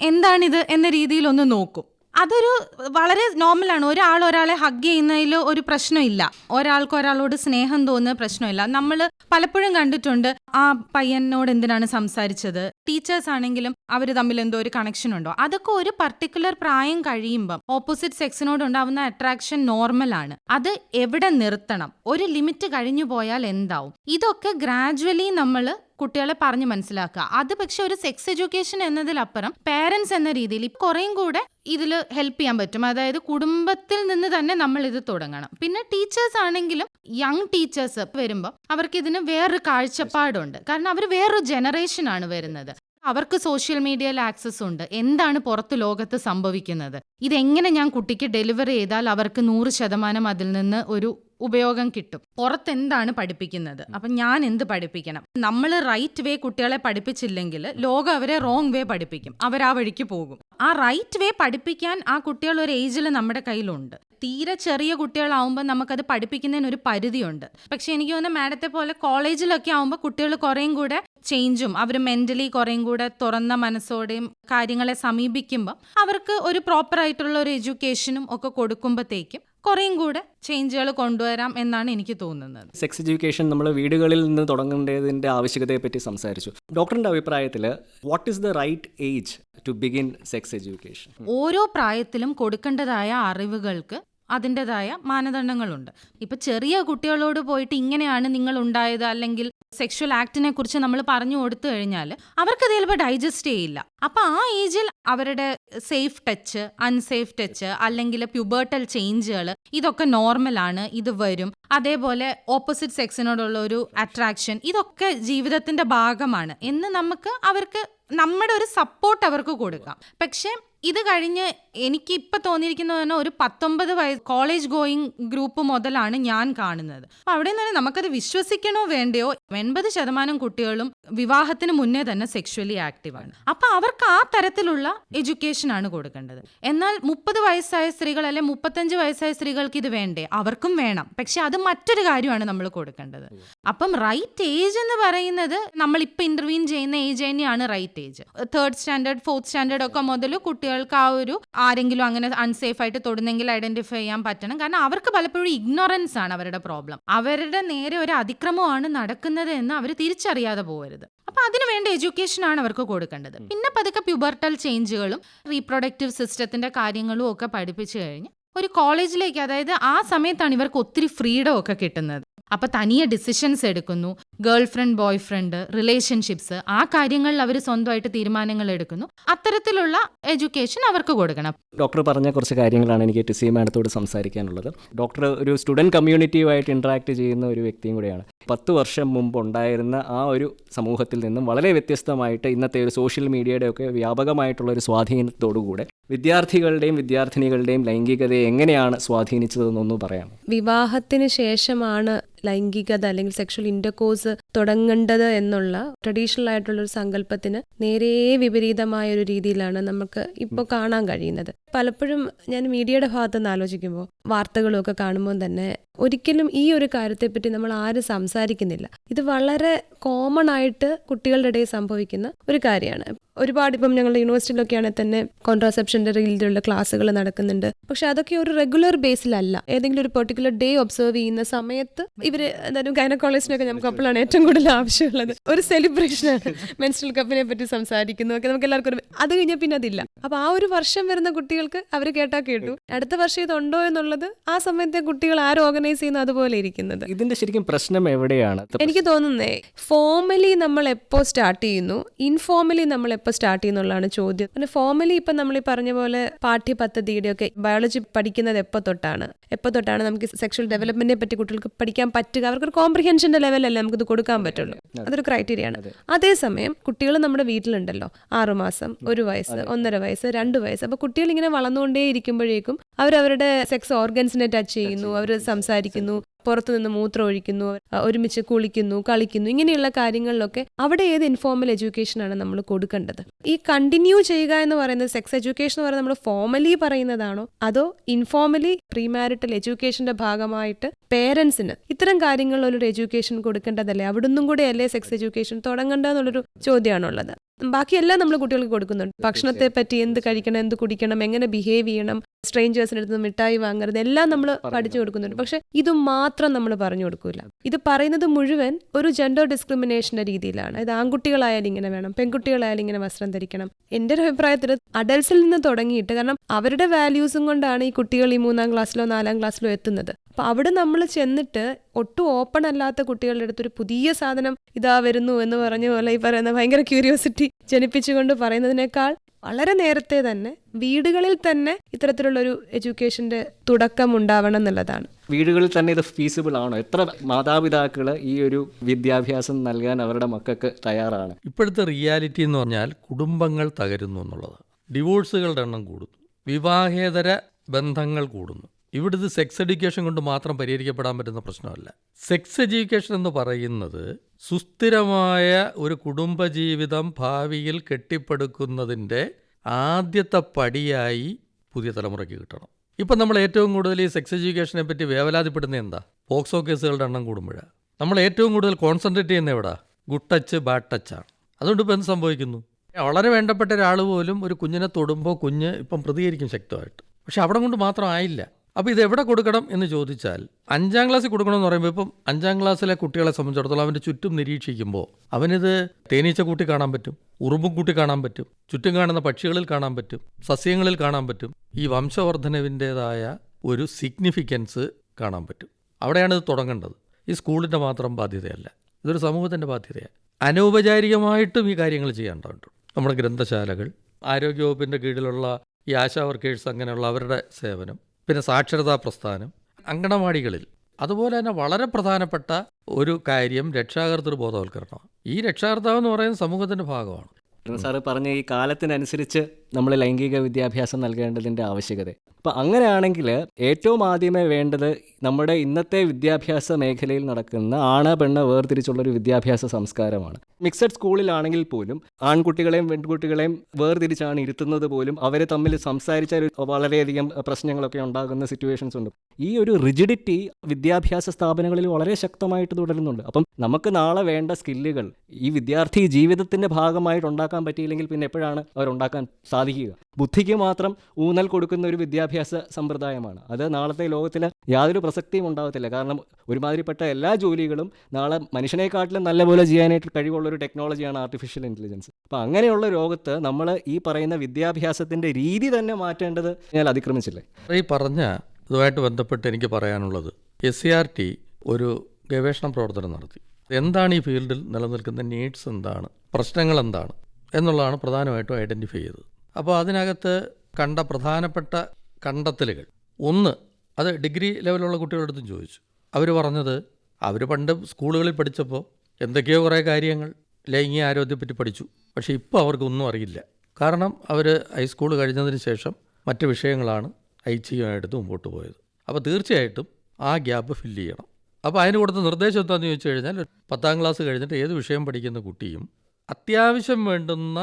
എന്താണിത് എന്ന രീതിയിൽ ഒന്ന് നോക്കും. അതൊരു വളരെ നോർമലാണ്. ഒരാൾ ഒരാളെ ഹഗ് ചെയ്യുന്നതിൽ ഒരു പ്രശ്നമില്ല. ഒരാൾക്ക് ഒരാളോട് സ്നേഹം തോന്നുന്ന പ്രശ്നമില്ല. നമ്മൾ പലപ്പോഴും കണ്ടിട്ടുണ്ട് ആ പയ്യനോട് എന്തിനാണ് സംസാരിച്ചത്? ടീച്ചേഴ്സ് ആണെങ്കിലും അവർ തമ്മിൽ എന്തോ ഒരു കണക്ഷൻ ഉണ്ടോ? അതൊക്കെ ഒരു പർട്ടിക്കുലർ പ്രായം കഴിയുമ്പം ഓപ്പോസിറ്റ് സെക്സിനോട് ഉണ്ടാവുന്ന അട്രാക്ഷൻ നോർമലാണ് അത് എവിടെ നിർത്തണം? ഒരു ലിമിറ്റ് കഴിഞ്ഞു പോയാൽ എന്താവും? ഇതൊക്കെ ഗ്രാജുവലി നമ്മൾ കുട്ടികളെ പറഞ്ഞ് മനസ്സിലാക്കുക. അത് പക്ഷെ ഒരു സെക്സ് എഡ്യൂക്കേഷൻ എന്നതിലപ്പുറം പേരൻസ് എന്ന രീതിയിൽ കുറേയും കൂടെ ഇതിൽ ഹെൽപ്പ് ചെയ്യാൻ പറ്റും. അതായത് കുടുംബത്തിൽ നിന്ന് തന്നെ നമ്മൾ ഇത് തുടങ്ങണം. പിന്നെ ടീച്ചേഴ്സ് ആണെങ്കിലും യങ് ടീച്ചേഴ്സ് വരുമ്പോൾ അവർക്ക് ഇതിന് വേറൊരു കാഴ്ചപ്പാടുണ്ട്. കാരണം അവർ വേറൊരു ജനറേഷനാണ് വരുന്നത്. അവർക്ക് സോഷ്യൽ മീഡിയയിൽ ആക്സസ് ഉണ്ട്. എന്താണ് പുറത്ത് ലോകത്ത് സംഭവിക്കുന്നത്? ഇതെങ്ങനെ ഞാൻ കുട്ടിക്ക് ഡെലിവറി ചെയ്താൽ അവർക്ക് നൂറ് ശതമാനം അതിൽ നിന്ന് ഒരു ഉപയോഗം കിട്ടും? പുറത്ത് എന്താണ് പഠിപ്പിക്കുന്നത്? അപ്പം ഞാൻ എന്ത് പഠിപ്പിക്കണം? നമ്മൾ റൈറ്റ് വേ കുട്ടികളെ പഠിപ്പിച്ചില്ലെങ്കിൽ ലോകം അവരെ റോങ് വേ പഠിപ്പിക്കും. അവർ ആ വഴിക്ക് പോകും. ആ റൈറ്റ് വേ പഠിപ്പിക്കാൻ ആ കുട്ടികൾ ഒരു ഏജിൽ നമ്മുടെ കയ്യിലുണ്ട്. തീരെ ചെറിയ കുട്ടികളാവുമ്പോൾ നമുക്കത് പഠിപ്പിക്കുന്നതിന് ഒരു പരിധിയുണ്ട്. പക്ഷെ എനിക്ക് തോന്നുന്നു മാഡത്തെ പോലെ കോളേജിലൊക്കെ ആവുമ്പോൾ കുട്ടികൾ കുറേയും കൂടെ ചേഞ്ചും അവർ മെന്റലി കുറേയും കൂടെ തുറന്ന മനസ്സോടെയും കാര്യങ്ങളെ സമീപിക്കുമ്പോൾ അവർക്ക് ഒരു പ്രോപ്പർ ആയിട്ടുള്ള ഒരു എഡ്യൂക്കേഷനും ഒക്കെ കൊടുക്കുമ്പോഴത്തേക്കും കുറേയും കൂടെ ചേഞ്ചുകൾ കൊണ്ടുവരാം എന്നാണ് എനിക്ക് തോന്നുന്നത്. സെക്സ് എഡ്യൂക്കേഷൻ നമ്മൾ വീടുകളിൽ നിന്ന് തുടങ്ങേണ്ടതിന്റെ ആവശ്യകതയെപ്പറ്റി സംസാരിച്ചു. ഡോക്ടറിന്റെ അഭിപ്രായത്തിൽ what is the right age to begin sex education ഓരോ പ്രായത്തിലും കൊടുക്കേണ്ടതായ അറിവുകൾക്ക് അതിന്റെതായ മാനദണ്ഡങ്ങളുണ്ട്. ഇപ്പം ചെറിയ കുട്ടികളോട് പോയിട്ട് ഇങ്ങനെയാണ് നിങ്ങൾ ഉണ്ടായത് അല്ലെങ്കിൽ സെക്ഷൽ ആക്ടിനെ കുറിച്ച് നമ്മൾ പറഞ്ഞു കൊടുത്തു കഴിഞ്ഞാൽ അവർക്ക് ചിലപ്പോൾ ഡൈജസ്റ്റ് ചെയ്യില്ല. അപ്പം ആ ഏജിൽ അവരുടെ സേഫ് ടച്ച് അൺസേഫ് ടച്ച് അല്ലെങ്കിൽ പ്യുബേർട്ടൽ ചേഞ്ചുകൾ ഇതൊക്കെ നോർമലാണ് ഇത് വരും. അതേപോലെ ഓപ്പോസിറ്റ് സെക്സിനോടുള്ള ഒരു അട്രാക്ഷൻ ഇതൊക്കെ ജീവിതത്തിന്റെ ഭാഗമാണ് എന്ന് നമുക്ക് അവർക്ക് നമ്മുടെ ഒരു സപ്പോർട്ട് അവർക്ക് കൊടുക്കാം. പക്ഷേ ഇത് കഴിഞ്ഞ് എനിക്ക് ഇപ്പൊ തോന്നിയിരിക്കുന്നത് തന്നെ ഒരു പത്തൊമ്പത് വയസ്സ് കോളേജ് ഗോയിങ് ഗ്രൂപ്പ് മുതലാണ് ഞാൻ കാണുന്നത്. അപ്പൊ അവിടെ നിന്ന് നമുക്കത് വിശ്വസിക്കണോ വേണ്ടയോ? എൺപത് ശതമാനം കുട്ടികളും വിവാഹത്തിന് മുന്നേ തന്നെ സെക്ഷുവലി ആക്റ്റീവ് ആണ്. അപ്പൊ അവർക്ക് ആ തരത്തിലുള്ള എഡ്യൂക്കേഷൻ ആണ് കൊടുക്കേണ്ടത്. എന്നാൽ മുപ്പത് വയസ്സായ സ്ത്രീകൾ അല്ലെ മുപ്പത്തഞ്ച് വയസ്സായ സ്ത്രീകൾക്ക് ഇത് വേണ്ടേ? അവർക്കും വേണം. പക്ഷെ അത് മറ്റൊരു കാര്യമാണ് നമ്മൾ കൊടുക്കേണ്ടത്. അപ്പം റൈറ്റ് ഏജ് എന്ന് പറയുന്നത് നമ്മൾ ഇപ്പൊ ഇന്റർവ്യൂൻ ചെയ്യുന്ന ഏജ് തന്നെയാണ് right age third standard fourth standard ഒക്കെ മുതൽ കുട്ടികൾക്ക് ആ ഒരു ആരെങ്കിലും അങ്ങനെ അൺസേഫ് ആയിട്ട് തൊടുന്നെങ്കിൽ ഐഡന്റിഫൈ ചെയ്യാൻ പറ്റണം. കാരണം അവർക്ക് പലപ്പോഴും ഇഗ്നോറൻസ് ആണ് അവരുടെ പ്രോബ്ലം അവരുടെ നേരെ ഒരു അതിക്രമമാണ് നടക്കുന്നത് എന്ന് അവർ തിരിച്ചറിയാതെ പോകരുത്. അപ്പൊ അതിനുവേണ്ട എഡ്യൂക്കേഷൻ ആണ് അവർക്ക് കൊടുക്കേണ്ടത്. പിന്നെ പതുക്കെ പ്യൂബർട്ടൽ ചേഞ്ചുകളും റീപ്രൊഡക്റ്റീവ് സിസ്റ്റത്തിന്റെ കാര്യങ്ങളും ഒക്കെ പഠിപ്പിച്ചു കഴിഞ്ഞ് ഒരു കോളേജിലേക്ക് അതായത് ആ സമയത്താണ് ഇവർക്ക് ഒത്തിരി ഫ്രീഡം ഒക്കെ കിട്ടുന്നത്. അപ്പൊ തനിയെ ഡിസിഷൻസ് എടുക്കുന്നു. Girlfriend boyfriend relationships ആ കാര്യങ്ങളിൽ അവർ സ്വന്തമായിട്ട് തീരുമാനങ്ങൾ എടുക്കുന്നു. അത്തരത്തിലുള്ള എഡ്യൂക്കേഷൻ അവർക്ക് കൊടുക്കണം. ഡോക്ടർ പറഞ്ഞ കുറച്ച് കാര്യങ്ങളാണ് എനിക്ക് ടിസി മാഡത്തോട് സംസാരിക്കാനുള്ളത്. ഡോക്ടർ ഒരു സ്റ്റുഡന്റ് കമ്മ്യൂണിറ്റിയുമായിട്ട് ഇന്ററാക്ട് ചെയ്യുന്ന ഒരു വ്യക്തിയും കൂടെയാണ്. പത്ത് വർഷം മുമ്പ് ഉണ്ടായിരുന്ന ആ ഒരു സമൂഹത്തിൽ നിന്നും വളരെ വ്യത്യസ്തമായിട്ട് ഇന്നത്തെ ഒരു സോഷ്യൽ മീഡിയയുടെ ഒക്കെ വ്യാപകമായിട്ടുള്ള ഒരു സ്വാധീനത്തോടുകൂടെ വിദ്യാർത്ഥികളുടെയും വിദ്യാർത്ഥിനികളുടെയും ലൈംഗികതയെ എങ്ങനെയാണ് സ്വാധീനിച്ചതെന്നൊന്ന് പറയാം വിവാഹത്തിന് ശേഷമാണ് ലൈംഗികത അല്ലെങ്കിൽ സെക്ഷൽ ഇന്റർകോഴ്സ് തുടങ്ങേണ്ടത് എന്നുള്ള ട്രഡീഷണൽ ആയിട്ടുള്ള ഒരു സങ്കല്പത്തിന് നേരെ വിപരീതമായ ഒരു രീതിയിലാണ് നമുക്ക് ഇപ്പോൾ കാണാൻ കഴിയുന്നത്. പലപ്പോഴും ഞാൻ മീഡിയയുടെ ഭാഗത്ത് നിന്ന് ആലോചിക്കുമ്പോൾ വാർത്തകളൊക്കെ കാണുമ്പോൾ തന്നെ ഒരിക്കലും ഈ ഒരു കാര്യത്തെപ്പറ്റി നമ്മൾ ആരും സംസാരിക്കുന്നില്ല. ഇത് വളരെ കോമൺ ആയിട്ട് കുട്ടികളുടെ ഇടയിൽ സംഭവിക്കുന്ന ഒരു കാര്യമാണ്. ഒരുപാട് ഇപ്പം ഞങ്ങളുടെ യൂണിവേഴ്സിറ്റിയിലൊക്കെയാണെങ്കിൽ തന്നെ കോൺട്രാസെപ്ഷന്റെ രീതിയിലുള്ള ക്ലാസ്സുകൾ നടക്കുന്നുണ്ട്. പക്ഷെ അതൊക്കെ ഒരു റെഗുലർ ബേസിലല്ല ഏതെങ്കിലും ഒരു പെർട്ടിക്കുലർ ഡേ ഒബ്സർവ് ചെയ്യുന്ന സമയത്ത് ഇവർ എന്തായാലും ഗൈനക്കോളജിനൊക്കെ നമുക്ക് അപ്പോഴാണ് ഏറ്റവും കൂടുതൽ ആവശ്യമുള്ളത്. ഒരു സെലിബ്രേഷനാണ് മെൻസ്ട്രൽ കപ്പിനെ പറ്റി സംസാരിക്കുന്നു. ഒക്കെ നമുക്ക് എല്ലാവർക്കും ഒരു അത് കഴിഞ്ഞാൽ പിന്നെ അതില്ല. അപ്പൊ ആ ഒരു വർഷം വരുന്ന കുട്ടികൾക്ക് അവർ കേട്ടാ കേട്ടു. അടുത്ത വർഷം ഇതുണ്ടോ എന്നുള്ളത് ആ സമയത്തെ കുട്ടികൾ ആരും ഓർഗനൈസ് ചെയ്യുന്ന അതുപോലെ ഇരിക്കുന്നത്. ഇതിന്റെ ശരിക്കും പ്രശ്നം എവിടെയാണ്? എനിക്ക് തോന്നുന്നേ ഫോർമലി നമ്മൾ എപ്പോ സ്റ്റാർട്ട് ചെയ്യുന്നു? ഇൻഫോർമലി നമ്മൾ എപ്പോ സ്റ്റാർട്ട് ചെയ്യുന്നുള്ളതാണ് ചോദ്യം. പിന്നെ ഫോർമലി ഇപ്പം നമ്മൾ ഈ പറഞ്ഞ പോലെ പാഠ്യപദ്ധതിയുടെ ഒക്കെ ബയോളജി പഠിക്കുന്നത് എപ്പോ തൊട്ടാണ്? എപ്പോ തൊട്ടാണ് നമുക്ക് സെക്ഷൽ ഡെവലപ്മെന്റിനെ പറ്റി കുട്ടികൾക്ക് പഠിക്കാൻ പറ്റുക. അവർക്കൊരു കോംപ്രിഹെൻഷന്റെ ലെവലല്ലേ നമുക്കിത് കൊടുക്കാൻ പറ്റുള്ളൂ. അതൊരു ക്രൈറ്റീരിയ ആണ് അതേസമയം കുട്ടികൾ നമ്മുടെ വീട്ടിലുണ്ടല്ലോ. ആറുമാസം ഒരു വയസ്സ് ഒന്നര വയസ്സ് രണ്ട് വയസ്സ്. അപ്പൊ കുട്ടികൾ ഇങ്ങനെ വളർന്നുകൊണ്ടേ ഇരിക്കുമ്പോഴേക്കും അവരവരുടെ സെക്സ് ഓർഗൻസിനെ ടച്ച് ചെയ്യുന്നു. അവർ സംസാരിക്കുന്നു പുറത്തു നിന്ന് മൂത്രം ഒഴിക്കുന്നു ഒരുമിച്ച് കുളിക്കുന്നു കളിക്കുന്നു ഇങ്ങനെയുള്ള കാര്യങ്ങളിലൊക്കെ അവിടെ ഏത് ഇൻഫോർമൽ എഡ്യൂക്കേഷൻ ആണ് നമ്മൾ കൊടുക്കേണ്ടത്? ഈ കണ്ടിന്യൂ ചെയ്യുക എന്ന് പറയുന്നത് സെക്സ് എഡ്യൂക്കേഷൻ എന്ന് പറയുന്നത് നമ്മൾ ഫോർമലി പറയുന്നതാണോ? അതോ ഇൻഫോർമലി പ്രീമാരിറ്റൽ എഡ്യൂക്കേഷന്റെ ഭാഗമായിട്ട് പേരൻസിന് ഇത്തരം കാര്യങ്ങളിലൊരു എഡ്യൂക്കേഷൻ കൊടുക്കേണ്ടതല്ലേ? അവിടുന്നും കൂടെ അല്ലേ സെക്സ് എഡ്യൂക്കേഷൻ തുടങ്ങേണ്ടതെന്നുള്ളൊരു ചോദ്യമാണുള്ളത്. ബാക്കിയെല്ലാം നമ്മൾ കുട്ടികൾക്ക് കൊടുക്കുന്നുണ്ട്. ഭക്ഷണത്തെ പറ്റി എന്ത് കഴിക്കണം എന്ത് കുടിക്കണം എങ്ങനെ ബിഹേവ് ചെയ്യണം സ്ട്രേഞ്ചേഴ്സിന്റെ അടുത്ത് മിഠായി വാങ്ങരുത് എല്ലാം നമ്മൾ പഠിച്ചു കൊടുക്കുന്നുണ്ട്. പക്ഷെ ഇത് മാത്രം നമ്മൾ പറഞ്ഞു കൊടുക്കൂല. ഇത് പറയുന്നത് മുഴുവൻ ഒരു ജെൻഡർ ഡിസ്ക്രിമിനേഷന്റെ രീതിയിലാണ്. ഇത് ആൺകുട്ടികളായാലും ഇങ്ങനെ വേണം പെൺകുട്ടികളായാലും ഇങ്ങനെ വസ്ത്രം ധരിക്കണം. എന്റെ ഒരു അഭിപ്രായത്തിൽ അഡൽസിൽ നിന്ന് തുടങ്ങിയിട്ട് കാരണം അവരുടെ വാല്യൂസും കൊണ്ടാണ് ഈ കുട്ടികൾ ഈ മൂന്നാം ക്ലാസ്സിലോ നാലാം ക്ലാസ്സിലോ എത്തുന്നത്. അപ്പൊ അവിടെ നമ്മൾ ചെന്നിട്ട് ഒട്ടും ഓപ്പൺ അല്ലാത്ത കുട്ടികളുടെ അടുത്തൊരു പുതിയ സാധനം ഇതാ വരുന്നു എന്ന് പറഞ്ഞ പോലെ ഈ പറയുന്ന ഭയങ്കര ക്യൂരിയോസിറ്റി ജനിപ്പിച്ചുകൊണ്ട് പറയുന്നതിനേക്കാൾ വളരെ നേരത്തെ തന്നെ വീടുകളിൽ തന്നെ ഇത്തരത്തിലുള്ളൊരു എഡ്യൂക്കേഷന്റെ തുടക്കം ഉണ്ടാവണം എന്നുള്ളതാണ്. വീടുകളിൽ തന്നെ ഇത് ഫീസിബിൾ ആണോ? എത്ര മാതാപിതാക്കൾ ഈ ഒരു വിദ്യാഭ്യാസം നൽകാൻ അവരുടെ മക്കൾക്ക് തയ്യാറാണ്? ഇപ്പോഴത്തെ റിയാലിറ്റി എന്ന് പറഞ്ഞാൽ കുടുംബങ്ങൾ തകരുന്നു എന്നുള്ളത് ഡിവോഴ്സുകളുടെ എണ്ണം കൂടുന്നു. വിവാഹേതര ബന്ധങ്ങൾ കൂടുന്നു. ഇവിടെ ഇത് സെക്സ് എഡ്യൂക്കേഷൻ കൊണ്ട് മാത്രം പരിഹരിക്കപ്പെടാൻ പറ്റുന്ന പ്രശ്നമല്ല. സെക്സ് എഡ്യൂക്കേഷൻ എന്ന് പറയുന്നത് സുസ്ഥിരമായ ഒരു കുടുംബജീവിതം ഭാവിയിൽ കെട്ടിപ്പടുക്കുന്നതിന്റെ ആദ്യത്തെ പടിയായി പുതിയ തലമുറയ്ക്ക് കിട്ടണം. ഇപ്പം നമ്മൾ ഏറ്റവും കൂടുതൽ ഈ സെക്സ് എഡ്യൂക്കേഷനെ പറ്റി വേവലാതിപ്പെടുന്നത് എന്താ? പോക്സോ കേസുകളുടെ എണ്ണം കൂടുമ്പോഴാണ് നമ്മൾ ഏറ്റവും കൂടുതൽ കോൺസെൻട്രേറ്റ് ചെയ്യുന്ന എവിടാ? ഗുഡ് ടച്ച് ബാഡ് ടച്ചാണ് അതുകൊണ്ട് ഇപ്പം എന്ത് സംഭവിക്കുന്നു? വളരെ വേണ്ടപ്പെട്ട ഒരാൾ പോലും ഒരു കുഞ്ഞിനെ തൊടുമ്പോൾ കുഞ്ഞ് ഇപ്പം പ്രതികരിക്കും ശക്തമായിട്ട്. പക്ഷെ അവിടെ കൊണ്ട് മാത്രം ആയില്ല. അപ്പോൾ ഇത് എവിടെ കൊടുക്കണം എന്ന് ചോദിച്ചാൽ അഞ്ചാം ക്ലാസ്സിൽ കൊടുക്കണം എന്ന് പറയുമ്പോൾ ഇപ്പം അഞ്ചാം ക്ലാസ്സിലെ കുട്ടികളെ സംബന്ധിച്ചിടത്തോളം അവന്റെ ചുറ്റും നിരീക്ഷിക്കുമ്പോൾ അവനിത് തേനീച്ച കൂട്ടി കാണാൻ പറ്റും ഉറുമ്പും കൂട്ടി കാണാൻ പറ്റും ചുറ്റും കാണുന്ന പക്ഷികളിൽ കാണാൻ പറ്റും സസ്യങ്ങളിൽ കാണാൻ പറ്റും ഈ വംശവർദ്ധനവിന്റേതായ ഒരു സിഗ്നിഫിക്കൻസ് കാണാൻ പറ്റും. അവിടെയാണ് ഇത് തുടങ്ങേണ്ടത്. ഈ സ്കൂളിന്റെ മാത്രം ബാധ്യതയല്ല ഇതൊരു സമൂഹത്തിന്റെ ബാധ്യതയാണ് അനൗപചാരികമായിട്ടും ഈ കാര്യങ്ങൾ ചെയ്യേണ്ടതുണ്ട് നമ്മുടെ ഗ്രന്ഥശാലകൾ ആരോഗ്യവകുപ്പിന്റെ കീഴിലുള്ള ഈ ആശാ വർക്കേഴ്സ് അങ്ങനെയുള്ള അവരുടെ സേവനം പിന്നെ സാക്ഷരതാ പ്രസ്ഥാനം അങ്കണവാടികളിൽ. അതുപോലെ തന്നെ വളരെ പ്രധാനപ്പെട്ട ഒരു കാര്യം രക്ഷാകർതൃ ബോധവൽക്കരണമാണ് ഈ രക്ഷാകർത്താവ് എന്ന് പറയുന്നത് സമൂഹത്തിന്റെ ഭാഗമാണ്. സാറ് പറഞ്ഞ ഈ കാലത്തിനനുസരിച്ച് നമ്മൾ ലൈംഗിക വിദ്യാഭ്യാസം നൽകേണ്ടതിന്റെ ആവശ്യകത. അപ്പം അങ്ങനെയാണെങ്കിൽ ഏറ്റവും ആദ്യമേ വേണ്ടത് നമ്മുടെ ഇന്നത്തെ വിദ്യാഭ്യാസ മേഖലയിൽ നടക്കുന്ന ആണ പെണ്ണ വേർതിരിച്ചുള്ളൊരു വിദ്യാഭ്യാസ സംസ്കാരമാണ്. മിക്സഡ് സ്കൂളിലാണെങ്കിൽ പോലും ആൺകുട്ടികളെയും പെൺകുട്ടികളെയും വേർതിരിച്ചാണ് ഇരുത്തുന്നത് പോലും അവർ തമ്മിൽ സംസാരിച്ചാൽ വളരെയധികം പ്രശ്നങ്ങളൊക്കെ ഉണ്ടാകുന്ന സിറ്റുവേഷൻസ് ഉണ്ട്. ഈ ഒരു റിജിഡിറ്റി വിദ്യാഭ്യാസ സ്ഥാപനങ്ങളിൽ വളരെ ശക്തമായിട്ട് തുടരുന്നുണ്ട്. അപ്പം നമുക്ക് നാളെ വേണ്ട സ്കില്ലുകൾ ഈ വിദ്യാർത്ഥി ജീവിതത്തിന്റെ ഭാഗമായിട്ട് പറ്റിയില്ലെങ്കിൽ പിന്നെ എപ്പോഴാണ് അവർ ഉണ്ടാക്കാൻ സാധിക്കുക? ബുദ്ധിക്ക് മാത്രം ഊന്നൽ കൊടുക്കുന്ന ഒരു വിദ്യാഭ്യാസ സമ്പ്രദായമാണ്. അത് നാളത്തെ ലോകത്തിൽ യാതൊരു പ്രസക്തിയും ഉണ്ടാകത്തില്ല. കാരണം ഒരുമാതിരിപ്പെട്ട എല്ലാ ജോലികളും നാളെ മനുഷ്യനെക്കാട്ടിലും നല്ലപോലെ ചെയ്യാനായിട്ട് കഴിവുള്ള ഒരു ടെക്നോളജിയാണ് ആർട്ടിഫിഷ്യൽ ഇന്റലിജൻസ് അപ്പോൾ അങ്ങനെയുള്ള ലോകത്ത് നമ്മൾ ഈ പറയുന്ന വിദ്യാഭ്യാസത്തിന്റെ രീതി തന്നെ മാറ്റേണ്ടത് ഞാൻ അതിക്രമിച്ചില്ലേ? ഈ പറഞ്ഞ ഇതുമായിട്ട് ബന്ധപ്പെട്ട് എനിക്ക് പറയാനുള്ളത് എസ് സി ആർ ടി ഒരു ഗവേഷണ പ്രവർത്തനം നടത്തി. എന്താണ് ഈ ഫീൽഡിൽ നിലനിൽക്കുന്ന നീഡ്സ് എന്താണ്? പ്രശ്നങ്ങൾ എന്താണ്? എന്നുള്ളതാണ് പ്രധാനമായിട്ടും ഐഡന്റിഫൈ ചെയ്തത്. അപ്പോൾ അതിനകത്ത് കണ്ട പ്രധാനപ്പെട്ട കണ്ടെത്തലുകൾ. ഒന്ന് അത് ഡിഗ്രി ലെവലുള്ള കുട്ടികളുടെ അടുത്തും ചോദിച്ചു. അവർ പറഞ്ഞത് അവർ പണ്ട് സ്കൂളുകളിൽ പഠിച്ചപ്പോൾ എന്തൊക്കെയോ കുറേ കാര്യങ്ങൾ ലൈംഗിക ആരോഗ്യത്തെപ്പറ്റി പഠിച്ചു. പക്ഷേ ഇപ്പോൾ അവർക്കൊന്നും അറിയില്ല. കാരണം അവർ ഹൈസ്കൂൾ കഴിഞ്ഞതിന് ശേഷം മറ്റ് വിഷയങ്ങളാണ് ഐച്ഛികമായിട്ട് മുമ്പോട്ട് പോയത്. അപ്പോൾ തീർച്ചയായിട്ടും ആ ഗ്യാപ്പ് ഫില്ല് ചെയ്യണം. അപ്പോൾ അതിന് കൊടുത്ത നിർദ്ദേശം എന്താണെന്ന് ചോദിച്ചു കഴിഞ്ഞാൽ പത്താം ക്ലാസ് കഴിഞ്ഞിട്ട് ഏത് വിഷയം പഠിക്കുന്ന കുട്ടിയും അത്യാവശ്യം വേണ്ടുന്ന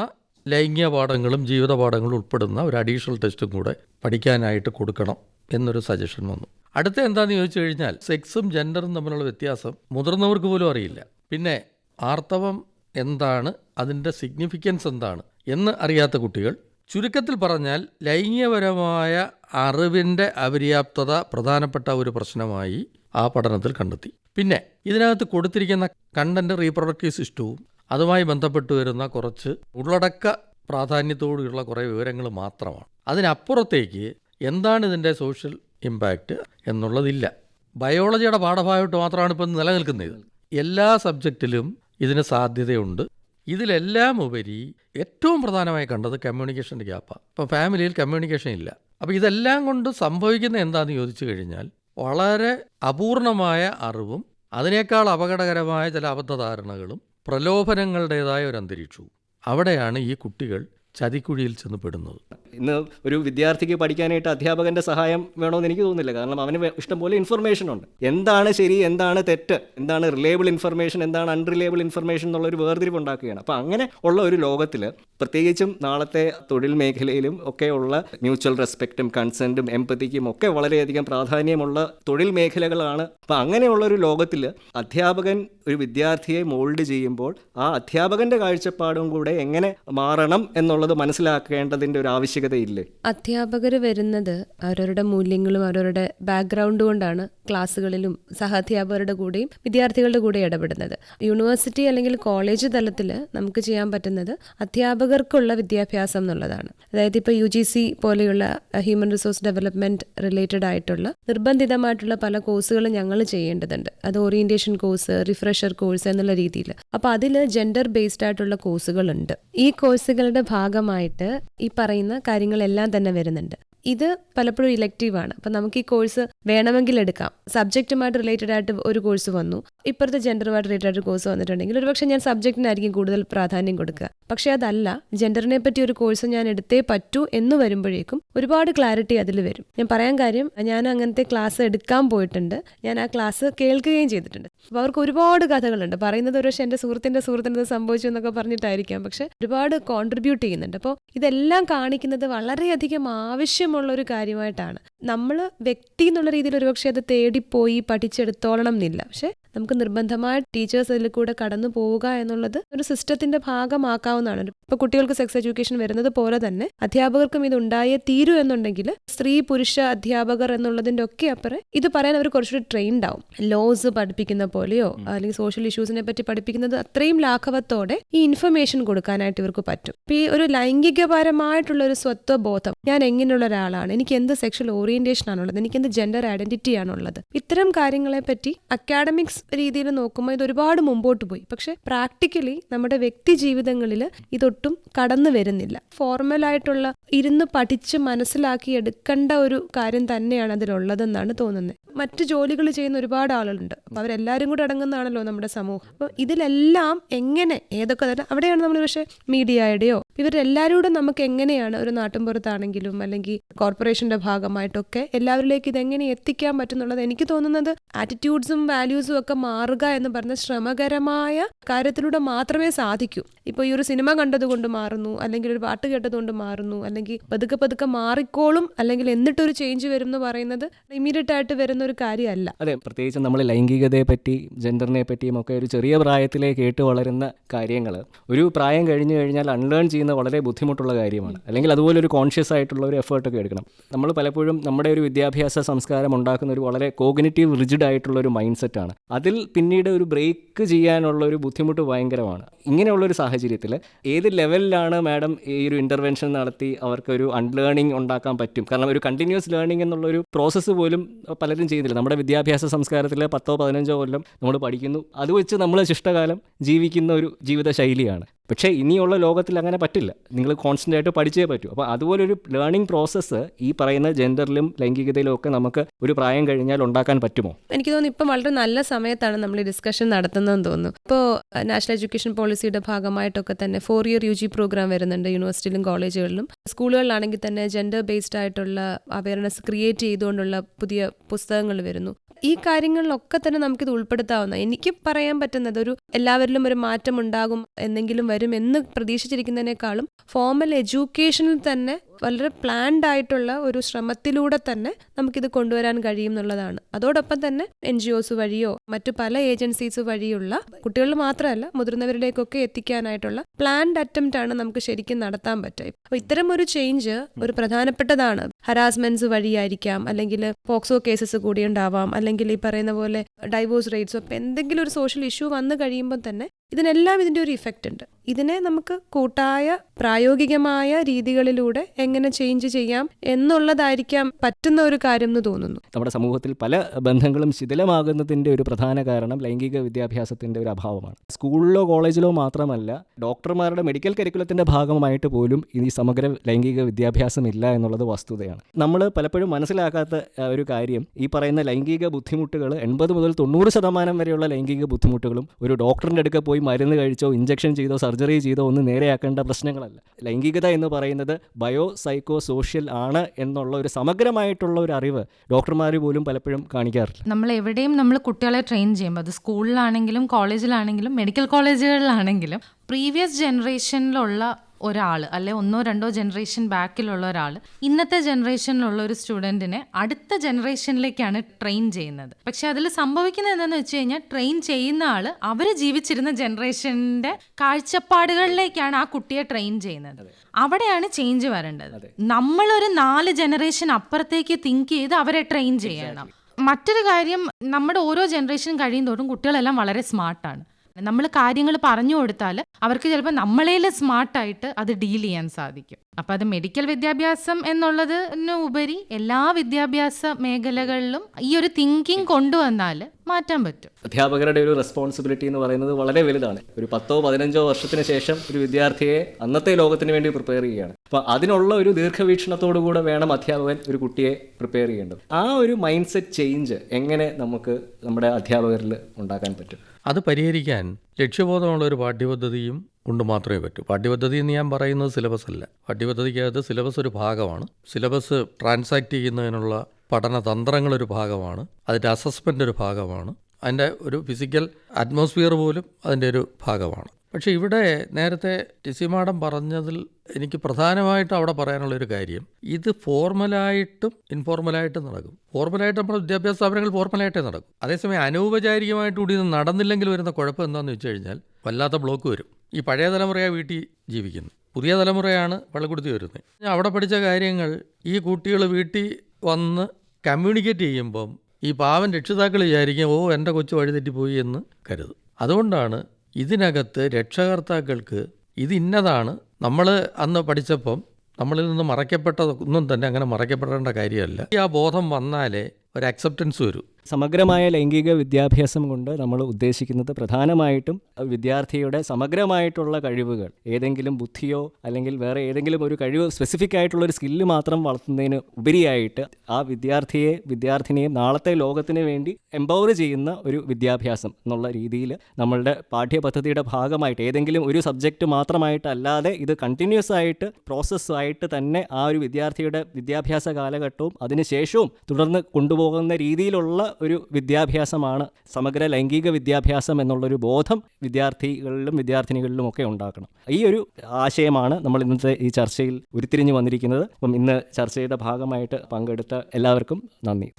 ലൈംഗിക പാഠങ്ങളും ജീവിത പാഠങ്ങളും ഉൾപ്പെടുന്ന ഒരു അഡീഷണൽ ടെസ്റ്റും കൂടെ പഠിക്കാനായിട്ട് കൊടുക്കണം എന്നൊരു സജഷൻ വന്നു. അടുത്ത എന്താണെന്ന് ചോദിച്ചു കഴിഞ്ഞാൽ സെക്സും ജെൻഡറും തമ്മിലുള്ള വ്യത്യാസം മുതിർന്നവർക്ക് പോലും അറിയില്ല. പിന്നെ ആർത്തവം എന്താണ്? അതിന്റെ സിഗ്നിഫിക്കൻസ് എന്താണ്? എന്ന് അറിയാത്ത കുട്ടികൾ ചുരുക്കത്തിൽ പറഞ്ഞാൽ ലൈംഗികപരമായ അറിവിന്റെ അപര്യാപ്തത പ്രധാനപ്പെട്ട ഒരു പ്രശ്നമായി ആ പഠനത്തിൽ കണ്ടെത്തി. പിന്നെ ഇതിനകത്ത് കൊടുത്തിരിക്കുന്ന കണ്ടന്റ് റീപ്രൊഡക്റ്റീവ് സിസ്റ്റവും അതുമായി ബന്ധപ്പെട്ട് വരുന്ന കുറച്ച് ഉള്ളടക്ക പ്രാധാന്യത്തോടുള്ള കുറേ വിവരങ്ങൾ മാത്രമാണ്. അതിനപ്പുറത്തേക്ക് എന്താണ് ഇതിന്റെ സോഷ്യൽ ഇമ്പാക്റ്റ് എന്നുള്ളതില്ല. ബയോളജിയുടെ പാഠഭാഗമായിട്ട് മാത്രമാണ് ഇപ്പം നിലനിൽക്കുന്നത്. എല്ലാ സബ്ജക്റ്റിലും ഇതിന് സാധ്യതയുണ്ട്. ഇതിലെല്ലാം ഉപരി ഏറ്റവും പ്രധാനമായി കണ്ടത് കമ്മ്യൂണിക്കേഷന്റെ ഗ്യാപ്പാണ്. ഇപ്പം ഫാമിലിയിൽ കമ്മ്യൂണിക്കേഷൻ ഇല്ല. അപ്പോൾ ഇതെല്ലാം കൊണ്ട് സംഭവിക്കുന്ന എന്താണെന്ന് ചോദിച്ചു കഴിഞ്ഞാൽ വളരെ അപൂർണമായ അറിവും അതിനേക്കാൾ അപകടകരമായ ചില അബദ്ധധാരണകളും പ്രലോഭനങ്ങളുടേതായ ഒരു അന്തരീക്ഷവും. അവിടെയാണ് ഈ കുട്ടികൾ ചതിക്കുഴിയിൽ ചെന്ന് പെടുന്നത്. ഇന്ന് ഒരു വിദ്യാർത്ഥിക്ക് പഠിക്കാനായിട്ട് അധ്യാപകന്റെ സഹായം വേണമെന്ന് എനിക്ക് തോന്നുന്നില്ല. കാരണം അവന് ഇഷ്ടംപോലെ ഇൻഫർമേഷൻ ഉണ്ട്. എന്താണ് ശരി എന്താണ് തെറ്റ് എന്താണ് റിലേബിൾ ഇൻഫർമേഷൻ എന്താണ് അൺറിലേബിൾ ഇൻഫർമേഷൻ എന്നുള്ള ഒരു വേർതിരിവ് ഉണ്ടാക്കുകയാണ്. അപ്പോൾ അങ്ങനെ ഉള്ള ഒരു ലോകത്തിൽ പ്രത്യേകിച്ചും നാളത്തെ തൊഴിൽ മേഖലയിലും ഒക്കെയുള്ള മ്യൂച്വൽ റെസ്പെക്റ്റും കൺസെന്റും എമ്പത്തിക്കും ഒക്കെ വളരെയധികം പ്രാധാന്യമുള്ള തൊഴിൽ മേഖലകളാണ്. അപ്പോൾ അങ്ങനെയുള്ള ഒരു ലോകത്തിൽ അധ്യാപകൻ ഒരു വിദ്യാർത്ഥിയെ മോൾഡ് ചെയ്യുമ്പോൾ ആ അധ്യാപകന്റെ കാഴ്ചപ്പാടും കൂടെ എങ്ങനെ മാറണം എന്നുള്ളത് മനസ്സിലാക്കേണ്ടതിന്റെ ഒരു ആവശ്യകതയില്ലേ? അധ്യാപകർ വരുന്നത് അവരവരുടെ മൂല്യങ്ങളും അവരവരുടെ ബാക്ക്ഗ്രൗണ്ട് കൊണ്ടാണ് ക്ലാസ്സുകളിലും സഹാധ്യാപകരുടെ കൂടെയും വിദ്യാർത്ഥികളുടെ കൂടെ ഇടപെടുന്നത്. യൂണിവേഴ്സിറ്റി അല്ലെങ്കിൽ കോളേജ് തലത്തിൽ നമുക്ക് ചെയ്യാൻ പറ്റുന്നത് അധ്യാപകർക്കുള്ള വിദ്യാഭ്യാസം എന്നുള്ളതാണ്. അതായത് ഇപ്പോൾ യു ജി സി പോലെയുള്ള ഹ്യൂമൻ റിസോഴ്സ് ഡെവലപ്മെന്റ് റിലേറ്റഡ് ആയിട്ടുള്ള നിർബന്ധിതമായിട്ടുള്ള പല കോഴ്സുകളും ഞങ്ങൾ ചെയ്യേണ്ടതുണ്ട്. അത് ഓറിയന്റേഷൻ കോഴ്സ് റിഫ്രഷർ കോഴ്സ് എന്നുള്ള രീതിയിൽ അപ്പോൾ അതിൽ ജെൻഡർ ബേസ്ഡ് ആയിട്ടുള്ള കോഴ്സുകളുണ്ട് ഈ കോഴ്സുകളുടെ ഭാഗമായിട്ട് ഈ പറയുന്ന കാര്യങ്ങളെല്ലാം തന്നെ വരുന്നുണ്ട്. ഇത് പലപ്പോഴും ഇലക്റ്റീവ് ആണ്. അപ്പം നമുക്ക് ഈ കോഴ്സ് വേണമെങ്കിൽ എടുക്കാം. സബ്ജക്റ്റുമായിട്ട് റിലേറ്റഡ് ആയിട്ട് ഒരു കോഴ്സ് വന്നു. ഇപ്പോഴത്തെ ജെൻഡറുമായിട്ട് റിലേറ്റഡ് ആയിട്ട് കോഴ്സ് വന്നിട്ടുണ്ടെങ്കിൽ ഒരുപക്ഷെ ഞാൻ സബ്ജക്റ്റിനായിരിക്കും കൂടുതൽ പ്രാധാന്യം കൊടുക്കുക. പക്ഷേ അതല്ല ജെൻഡറിനെ പറ്റി ഒരു കോഴ്സ് ഞാൻ എടുത്തേ പറ്റൂ എന്ന് വരുമ്പോഴേക്കും ഒരുപാട് ക്ലാരിറ്റി അതിൽ വരും. ഞാൻ പറയാൻ കാര്യം ഞാൻ അങ്ങനത്തെ ക്ലാസ് എടുക്കാൻ പോയിട്ടുണ്ട്. ഞാൻ ആ ക്ലാസ് കേൾക്കുകയും ചെയ്തിട്ടുണ്ട്. അപ്പോൾ അവർക്ക് ഒരുപാട് കഥകളുണ്ട്. പറയുന്നത് ഒരു പക്ഷേ എന്റെ സുഹൃത്തിന്റെ സുഹൃത്തിന്റെ സംഭവിച്ചു എന്നൊക്കെ പറഞ്ഞിട്ടായിരിക്കാം. പക്ഷേ ഒരുപാട് കോൺട്രിബ്യൂട്ട് ചെയ്യുന്നുണ്ട്. അപ്പോൾ ഇതെല്ലാം കാണിക്കുന്നത് വളരെയധികം ആവശ്യമുള്ള ഒരു കാര്യമായിട്ടാണ്. നമ്മൾ വ്യക്തി എന്നുള്ള രീതിയിൽ ഒരുപക്ഷെ അത് തേടിപ്പോയി പഠിച്ചെടുത്തോളണം എന്നില്ല. പക്ഷെ നമുക്ക് നിർബന്ധമായ ടീച്ചേഴ്സ് അതിൽ കൂടെ കടന്നു പോവുക എന്നുള്ളത് ഒരു സിസ്റ്റത്തിന്റെ ഭാഗമാക്കാവുന്നതാണ്. ഇപ്പൊ കുട്ടികൾക്ക് സെക്സ് എഡ്യൂക്കേഷൻ വരുന്നത് പോലെ തന്നെ അധ്യാപകർക്കും ഇത് ഉണ്ടായേ തീരൂ എന്നുണ്ടെങ്കിൽ സ്ത്രീ പുരുഷ അധ്യാപകർ എന്നുള്ളതിന്റെ ഒക്കെ അപ്പുറം ഇത് പറയാൻ അവർ കുറച്ചുകൂടി ട്രെയിൻഡ് ആവും. ലോസ് പഠിപ്പിക്കുന്ന പോലെയോ അല്ലെങ്കിൽ സോഷ്യൽ ഇഷ്യൂസിനെ പറ്റി പഠിപ്പിക്കുന്നത് അത്രയും ലാഘവത്തോടെ ഈ ഇൻഫർമേഷൻ കൊടുക്കാനായിട്ട് ഇവർക്ക് പറ്റും. ഇപ്പൊ ഈ ഒരു ലൈംഗികപരമായിട്ടുള്ള ഒരു സ്വത്വബോധം ഞാൻ എങ്ങനെയുള്ള ഒരാളാണ് എനിക്ക് എന്ത് സെക്ഷൽ ഓറിയന്റേഷൻ ആണുള്ളത് എനിക്ക് എന്ത് ജെൻഡർ ഐഡന്റിറ്റി ആണുള്ളത് ഇത്തരം കാര്യങ്ങളെ പറ്റി അക്കാഡമിക്സ് രീതിയിൽ നോക്കുമ്പോൾ ഇത് ഒരുപാട് മുമ്പോട്ട് പോയി. പക്ഷെ പ്രാക്ടിക്കലി നമ്മുടെ വ്യക്തി ജീവിതങ്ങളിൽ ഇതൊട്ടും കടന്നു വരുന്നില്ല. ഫോർമലായിട്ടുള്ള ഇരുന്ന് പഠിച്ച് മനസ്സിലാക്കി എടുക്കേണ്ട ഒരു കാര്യം തന്നെയാണ് അതിലുള്ളതെന്നാണ് തോന്നുന്നത് മറ്റ് ജോലികൾ ചെയ്യുന്ന ഒരുപാട് ആളുകളുണ്ട്. അപ്പോൾ അവരെല്ലാവരും കൂടെ അടങ്ങുന്നതാണല്ലോ നമ്മുടെ സമൂഹം. അപ്പോൾ ഇതിലെല്ലാം എങ്ങനെ ഏതൊക്കെ അവിടെയാണ് നമ്മൾ പക്ഷേ മീഡിയയുടെയോ ഇവരെല്ലാവരും നമുക്ക് എങ്ങനെയാണ് ഒരു നാട്ടിൻപുറത്താണെങ്കിലും അല്ലെങ്കിൽ കോർപ്പറേഷന്റെ ഭാഗമായിട്ടൊക്കെ എല്ലാവരിലേക്ക് ഇതെങ്ങനെ എത്തിക്കാൻ പറ്റുന്നുള്ളത്? എനിക്ക് തോന്നുന്നത് ആറ്റിറ്റ്യൂഡ്സും വാല്യൂസും ഒക്കെ മാറുക എന്ന് പറഞ്ഞ ശ്രമകരമായ കാര്യത്തിലൂടെ മാത്രമേ സാധിക്കൂ. ഇപ്പോൾ ഈ ഒരു സിനിമ കണ്ടതുകൊണ്ട് മാറുന്നു അല്ലെങ്കിൽ ഒരു പാട്ട് കേട്ടതുകൊണ്ട് മാറുന്നു അല്ലെങ്കിൽ പതുക്കെ പതുക്കെ മാറിക്കോളും അല്ലെങ്കിൽ എന്നിട്ടൊരു ചേഞ്ച് വരും എന്ന് പറയുന്നത് ഇമ്മീഡിയറ്റ് ആയിട്ട് വരുന്ന ഒരു കാര്യമല്ല. അതെ പ്രത്യേകിച്ച് നമ്മൾ ലൈംഗികതയെ പറ്റി ജെൻഡറിനെ പറ്റിയും ഒക്കെ ഒരു ചെറിയ പ്രായത്തിലേ കേട്ട് വളരുന്ന കാര്യങ്ങൾ ഒരു പ്രായം കഴിഞ്ഞു കഴിഞ്ഞാൽ അൺലേൺ ചെയ്യുന്ന വളരെ ബുദ്ധിമുട്ടുള്ള കാര്യമാണ്. അല്ലെങ്കിൽ അതുപോലെ ഒരു കോൺഷ്യസ് ആയിട്ടുള്ള ഒരു എഫേർട്ടൊക്കെ എടുക്കണം. നമ്മൾ പലപ്പോഴും നമ്മുടെ ഒരു വിദ്യാഭ്യാസ സംസ്കാരം ഉണ്ടാക്കുന്ന ഒരു വളരെ കോഗ്നേറ്റീവ് റിജിഡ് ആയിട്ടുള്ള ഒരു മൈൻഡ് സെറ്റാണ് അതിൽ പിന്നീട് ഒരു ബ്രേക്ക് ചെയ്യാനുള്ള ഒരു ബുദ്ധിമുട്ട് ഭയങ്കരമാണ്. ഇങ്ങനെയുള്ള ഒരു സാഹചര്യത്തിൽ ഏത് ലെവലിലാണ് മാഡം ഈ ഒരു ഇന്റർവെൻഷൻ നടത്തി അവർക്കൊരു അൺലേണിംഗ് ഉണ്ടാക്കാൻ പറ്റും? കാരണം ഒരു കണ്ടിന്യൂസ് ലേണിംഗ് എന്നുള്ളൊരു പ്രോസസ്സ് പോലും പലരും ചെയ്യുന്നില്ല. നമ്മുടെ വിദ്യാഭ്യാസ സംസ്കാരത്തിൽ പത്തോ പതിനഞ്ചോ കൊല്ലം നമ്മൾ പഠിക്കുന്നു. അത് വെച്ച് നമ്മൾ ശിഷ്ടകാലം ജീവിക്കുന്ന ഒരു ജീവിത ശൈലിയാണ് പക്ഷേ ഇനിയുള്ള ലോകത്തിൽ അങ്ങനെ പറ്റില്ല. നിങ്ങൾ കോൺസ്റ്റന്റ് ആയിട്ട് പഠിച്ചേ പറ്റൂ. അപ്പോൾ അതുപോലൊരു ലേണിംഗ് പ്രോസസ്സ് ഈ പറയുന്ന ജെൻഡറിലും ലൈംഗികതയിലും ഒക്കെ നമുക്ക് ഒരു പ്രായം കഴിഞ്ഞാൽ ഉണ്ടാക്കാൻ പറ്റുമോ? എനിക്ക് തോന്നുന്നു ഇപ്പം വളരെ നല്ല സമയത്താണ് നമ്മൾ ഈ ഡിസ്കഷൻ നടത്തുന്നതെന്ന് തോന്നുന്നു. ഇപ്പോൾ നാഷണൽ എഡ്യൂക്കേഷൻ പോളിസിയുടെ ഭാഗമായിട്ടൊക്കെ തന്നെ four year U G program വരുന്നുണ്ട് യൂണിവേഴ്സിറ്റിയിലും കോളേജുകളിലും സ്കൂളുകളിലാണെങ്കിൽ തന്നെ ജെൻഡർ ബേസ്ഡ് ആയിട്ടുള്ള അവയർനെസ് ക്രിയേറ്റ് ചെയ്തുകൊണ്ടുള്ള പുതിയ പുസ്തകങ്ങൾ വരുന്നു. ഈ കാര്യങ്ങളിലൊക്കെ തന്നെ നമുക്കിത് ഉൾപ്പെടുത്താവുന്ന എനിക്ക് പറയാൻ പറ്റുന്നത് ഒരു എല്ലാവരിലും ഒരു മാറ്റം ഉണ്ടാകും എന്തെങ്കിലും വരും എന്ന് പ്രതീക്ഷിച്ചിരിക്കുന്നതിനേക്കാളും ഫോമൽ എഡ്യൂക്കേഷനിൽ തന്നെ വളരെ പ്ലാൻഡ് ആയിട്ടുള്ള ഒരു ശ്രമത്തിലൂടെ തന്നെ നമുക്കിത് കൊണ്ടുവരാൻ കഴിയും എന്നുള്ളതാണ് അതോടൊപ്പം തന്നെ എൻ ജി ഒസ് വഴിയോ മറ്റു പല ഏജൻസീസ് വഴിയുള്ള കുട്ടികളിൽ മാത്രമല്ല മുതിർന്നവരിലേക്കൊക്കെ എത്തിക്കാനായിട്ടുള്ള പ്ലാൻഡ് അറ്റംപ്റ്റ് ആണ് നമുക്ക് ശരിക്കും നടത്താൻ പറ്റുക. അപ്പോൾ ഇത്തരം ഒരു ചേഞ്ച് ഒരു പ്രധാനപ്പെട്ടതാണ്. ഹരാസ്മെന്റ്സ് വഴിയായിരിക്കാം അല്ലെങ്കിൽ പോക്സോ കേസസ് കൂടി ഉണ്ടാവാം അല്ലെങ്കിൽ ഈ പറയുന്ന പോലെ ഡൈവോഴ്സ് റേറ്റ്സ് അപ്പോൾ എന്തെങ്കിലും ഒരു സോഷ്യൽ ഇഷ്യൂ വന്നു കഴിയുമ്പോൾ തന്നെ ഇതിനെല്ലാം ഇതിന്റെ ഒരു ഇഫക്റ്റ് ഉണ്ട്. ഇതിനെ നമുക്ക് കൂട്ടായ പ്രായോഗികമായ രീതികളിലൂടെ എങ്ങനെ ചേഞ്ച് ചെയ്യാം എന്നുള്ളതായിരിക്കാം പറ്റുന്ന ഒരു കാര്യം എന്ന് തോന്നുന്നു. നമ്മുടെ സമൂഹത്തിൽ പല ബന്ധങ്ങളും ശിഥിലമാകുന്നതിന്റെ ഒരു പ്രധാന കാരണം ലൈംഗിക വിദ്യാഭ്യാസത്തിന്റെ ഒരു അഭാവമാണ്. സ്കൂളിലോ കോളേജിലോ മാത്രമല്ല ഡോക്ടർമാരുടെ മെഡിക്കൽ കരിക്കുലത്തിന്റെ ഭാഗമായിട്ട് പോലും ഈ സമഗ്ര ലൈംഗിക വിദ്യാഭ്യാസം ഇല്ല എന്നുള്ളത് വസ്തുതയാണ്. നമ്മൾ പലപ്പോഴും മനസ്സിലാക്കാത്ത ഒരു കാര്യം ഈ പറയുന്ന ലൈംഗിക ബുദ്ധിമുട്ടുകൾ എൺപത് മുതൽ തൊണ്ണൂറ് ശതമാനം വരെയുള്ള ലൈംഗിക ബുദ്ധിമുട്ടുകളും ഒരു ഡോക്ടറിന്റെ അടുക്ക പോയി മരുന്ന് കഴിച്ചോ ഇഞ്ചക്ഷൻ ചെയ്തോ സർജറി ചെയ്തോ ഒന്നും നേരെയാക്കേണ്ട പ്രശ്നങ്ങളല്ല. ലൈംഗികത എന്ന് പറയുന്നത് ബയോ സൈക്കോ സോഷ്യൽ ആണ് എന്നുള്ള ഒരു സമഗ്രമായിട്ടുള്ള ഒരു അറിവ് ഡോക്ടർമാർ പോലും പലപ്പോഴും കാണിക്കാറില്ല. നമ്മൾ എവിടെയും നമ്മൾ കുട്ടികളെ ട്രെയിൻ ചെയ്യുമ്പോൾ അത് സ്കൂളിലാണെങ്കിലും കോളേജിലാണെങ്കിലും മെഡിക്കൽ കോളേജുകളിലാണെങ്കിലും പ്രീവിയസ് ജനറേഷനിലുള്ള ഒരാൾ അല്ലെ ഒന്നോ രണ്ടോ ജനറേഷൻ ബാക്കിലുള്ള ഒരാൾ ഇന്നത്തെ ജനറേഷനിലുള്ള ഒരു സ്റ്റുഡന്റിനെ അടുത്ത ജനറേഷനിലേക്കാണ് ട്രെയിൻ ചെയ്യുന്നത്. പക്ഷെ അതിൽ സംഭവിക്കുന്നത് എന്താണെന്ന് വെച്ച് കഴിഞ്ഞാൽ ട്രെയിൻ ചെയ്യുന്ന ആൾ അവർ ജീവിച്ചിരുന്ന ജനറേഷന്റെ കാഴ്ചപ്പാടുകളിലേക്കാണ് ആ കുട്ടിയെ ട്രെയിൻ ചെയ്യുന്നത്. അവിടെയാണ് ചേഞ്ച് വരേണ്ടത്. നമ്മളൊരു നാല് ജനറേഷൻ അപ്പുറത്തേക്ക് തിങ്ക് ചെയ്ത് അവരെ ട്രെയിൻ ചെയ്യണം. മറ്റൊരു കാര്യം നമ്മുടെ ഓരോ ജനറേഷൻ കഴിയും തോറും കുട്ടികളെല്ലാം വളരെ സ്മാർട്ടാണ് നമ്മൾ കാര്യങ്ങൾ പറഞ്ഞു കൊടുത്താൽ അവർക്ക് ചിലപ്പോൾ നമ്മളേൽ സ്മാർട്ടായിട്ട് അത് ഡീൽ ചെയ്യാൻ സാധിക്കും. അപ്പോൾ അത് മെഡിക്കൽ വിദ്യാഭ്യാസം എന്നുള്ളതിന് ഉപരി എല്ലാ വിദ്യാഭ്യാസ മേഖലകളിലും ഈ ഒരു തിങ്കിങ് കൊണ്ടുവന്നാൽ മാറ്റാൻ പറ്റും. അധ്യാപകരുടെ ഒരു റെസ്പോൺസിബിലിറ്റി എന്ന് പറയുന്നത് വളരെ വലുതാണ്. ഒരു പത്തോ പതിനഞ്ചോ വർഷത്തിന് ശേഷം ഒരു വിദ്യാർത്ഥിയെ അന്നത്തെ ലോകത്തിന് വേണ്ടി പ്രിപ്പയർ ചെയ്യുകയാണ്. അപ്പോൾ അതിനുള്ള ഒരു ദീർഘവീക്ഷണത്തോടു കൂടെ വേണം അധ്യാപകൻ ഒരു കുട്ടിയെ പ്രിപ്പയർ ചെയ്യേണ്ടത്. ആ ഒരു മൈൻഡ് സെറ്റ് ചേഞ്ച് എങ്ങനെ നമുക്ക് നമ്മുടെ അധ്യാപകരിൽ ഉണ്ടാക്കാൻ പറ്റും? അത് പരിഹരിക്കാൻ ലക്ഷ്യബോധമുള്ള ഒരു പാഠ്യപദ്ധതിയും കൊണ്ട് മാത്രമേ പറ്റൂ. പാഠ്യപദ്ധതി എന്ന് ഞാൻ പറയുന്നത് സിലബസ് അല്ല. പാഠ്യപദ്ധതിക്കകത്ത് സിലബസ് ഒരു ഭാഗമാണ്. സിലബസ് ട്രാൻസാക്ട് ചെയ്യുന്നതിനുള്ള പഠന തന്ത്രങ്ങളൊരു ഭാഗമാണ്. അതിന്റെ അസസ്മെന്റ് ഒരു ഭാഗമാണ്. അതിന്റെ ഒരു ഫിസിക്കൽ അറ്റ്മോസ്ഫിയർ പോലും അതിന്റെ ഒരു ഭാഗമാണ്. പക്ഷേ ഇവിടെ നേരത്തെ ടിസി മാഡം പറഞ്ഞതിൽ എനിക്ക് പ്രധാനമായിട്ട് അവിടെ പറയാനുള്ളൊരു കാര്യം ഇത് ഫോർമലായിട്ടും ഇൻഫോർമലായിട്ടും നടക്കും. ഫോർമലായിട്ട് നമ്മുടെ വിദ്യാഭ്യാസ സ്ഥാപനങ്ങൾ ഫോർമലായിട്ടേ നടക്കും. അതേസമയം അനൗപചാരികമായിട്ട് കൂടി ഇത് നടന്നില്ലെങ്കിൽ വരുന്ന കുഴപ്പം എന്താണെന്ന് വെച്ച് കഴിഞ്ഞാൽ വല്ലാത്ത ബ്ലോക്ക് വരും. ഈ പഴയ തലമുറയാണ് വീട്ടിൽ ജീവിക്കുന്നു. പുതിയ തലമുറയാണ് പള്ളിക്കുടുത്തി വരുന്നത് അവിടെ പഠിച്ച കാര്യങ്ങൾ ഈ കുട്ടികൾ വീട്ടിൽ വന്ന് കമ്മ്യൂണിക്കേറ്റ് ചെയ്യുമ്പം ഈ പാവൻ രക്ഷിതാക്കൾ വിചാരിക്കും ഓ എന്റെ കൊച്ചു വഴിതെറ്റിപ്പോയി എന്ന് കരുതും. അതുകൊണ്ടാണ് ഇതിനകത്ത് രക്ഷകർത്താക്കൾക്ക് ഇത് ഇന്നതാണ് നമ്മൾ അന്ന് പഠിച്ചപ്പം നമ്മളിൽ നിന്ന് മറയ്ക്കപ്പെട്ടതൊന്നും തന്നെ അങ്ങനെ മറയ്ക്കപ്പെടേണ്ട കാര്യമല്ല. ഈ ആ ബോധം വന്നാലേ ഒരു അക്സെപ്റ്റൻസ് വരൂ. സമഗ്രമായ ലൈംഗിക വിദ്യാഭ്യാസം കൊണ്ട് നമ്മൾ ഉദ്ദേശിക്കുന്നത് പ്രധാനമായിട്ടും വിദ്യാർത്ഥിയുടെ സമഗ്രമായിട്ടുള്ള കഴിവുകൾ ഏതെങ്കിലും ബുദ്ധിയോ അല്ലെങ്കിൽ വേറെ ഏതെങ്കിലും ഒരു കഴിവ് സ്പെസിഫിക് ആയിട്ടുള്ള ഒരു സ്കില്ല് മാത്രം വളർത്തുന്നതിന് ഉപരിയായിട്ട് ആ വിദ്യാർത്ഥിയെ വിദ്യാർത്ഥിനിയെ നാളത്തെ ലോകത്തിന് വേണ്ടി എംപവർ ചെയ്യുന്ന ഒരു വിദ്യാഭ്യാസം എന്നുള്ള രീതിയിൽ നമ്മളുടെ പാഠ്യപദ്ധതിയുടെ ഭാഗമായിട്ട് ഏതെങ്കിലും ഒരു സബ്ജക്റ്റ് മാത്രമായിട്ടല്ലാതെ ഇത് കണ്ടിന്യൂസ് ആയിട്ട് പ്രോസസ്സായിട്ട് തന്നെ ആ ഒരു വിദ്യാർത്ഥിയുടെ വിദ്യാഭ്യാസ കാലഘട്ടവും അതിനുശേഷവും തുടർന്ന് കൊണ്ടുപോകുന്ന രീതിയിലുള്ള ഒരു വിദ്യാഭ്യാസമാണ് സമഗ്ര ലൈംഗിക വിദ്യാഭ്യാസം എന്നുള്ളൊരു ബോധം വിദ്യാർത്ഥികളിലും വിദ്യാർത്ഥിനികളിലും ഒക്കെ ഉണ്ടാക്കണം ഈ ഒരു ആശയമാണ് നമ്മൾ ഇന്നത്തെ ഈ ചർച്ചയിൽ ഉരുത്തിരിഞ്ഞു വന്നിരിക്കുന്നത്. അപ്പം ഇന്ന് ചർച്ചയുടെ ഭാഗമായിട്ട് പങ്കെടുത്ത എല്ലാവർക്കും നന്ദി.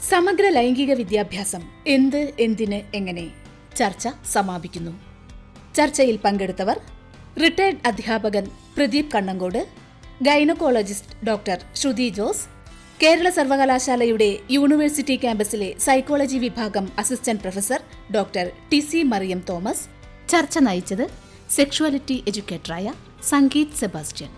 സമഗ്ര ലൈംഗിക വിദ്യാഭ്യാസം എന്ത് എന്തിന് എങ്ങനെ? ചർച്ച സമാപിക്കുന്നു. ചർച്ചയിൽ പങ്കെടുത്തവർ റിട്ടയർഡ് അധ്യാപകൻ പ്രദീപ് കണ്ണങ്കോട് ഗൈനക്കോളജിസ്റ്റ് ഡോക്ടർ ശ്രുതി ജോസ് കേരള സർവകലാശാലയുടെ യൂണിവേഴ്സിറ്റി ക്യാമ്പസിലെ സൈക്കോളജി വിഭാഗം assistant professor doctor T C Mariyam Thomas ചർച്ച നയിച്ചത് സെക്ഷുവാലിറ്റി എഡ്യൂക്കേറ്ററായ സംഗീത് സെബാസ്റ്റ്യൻ.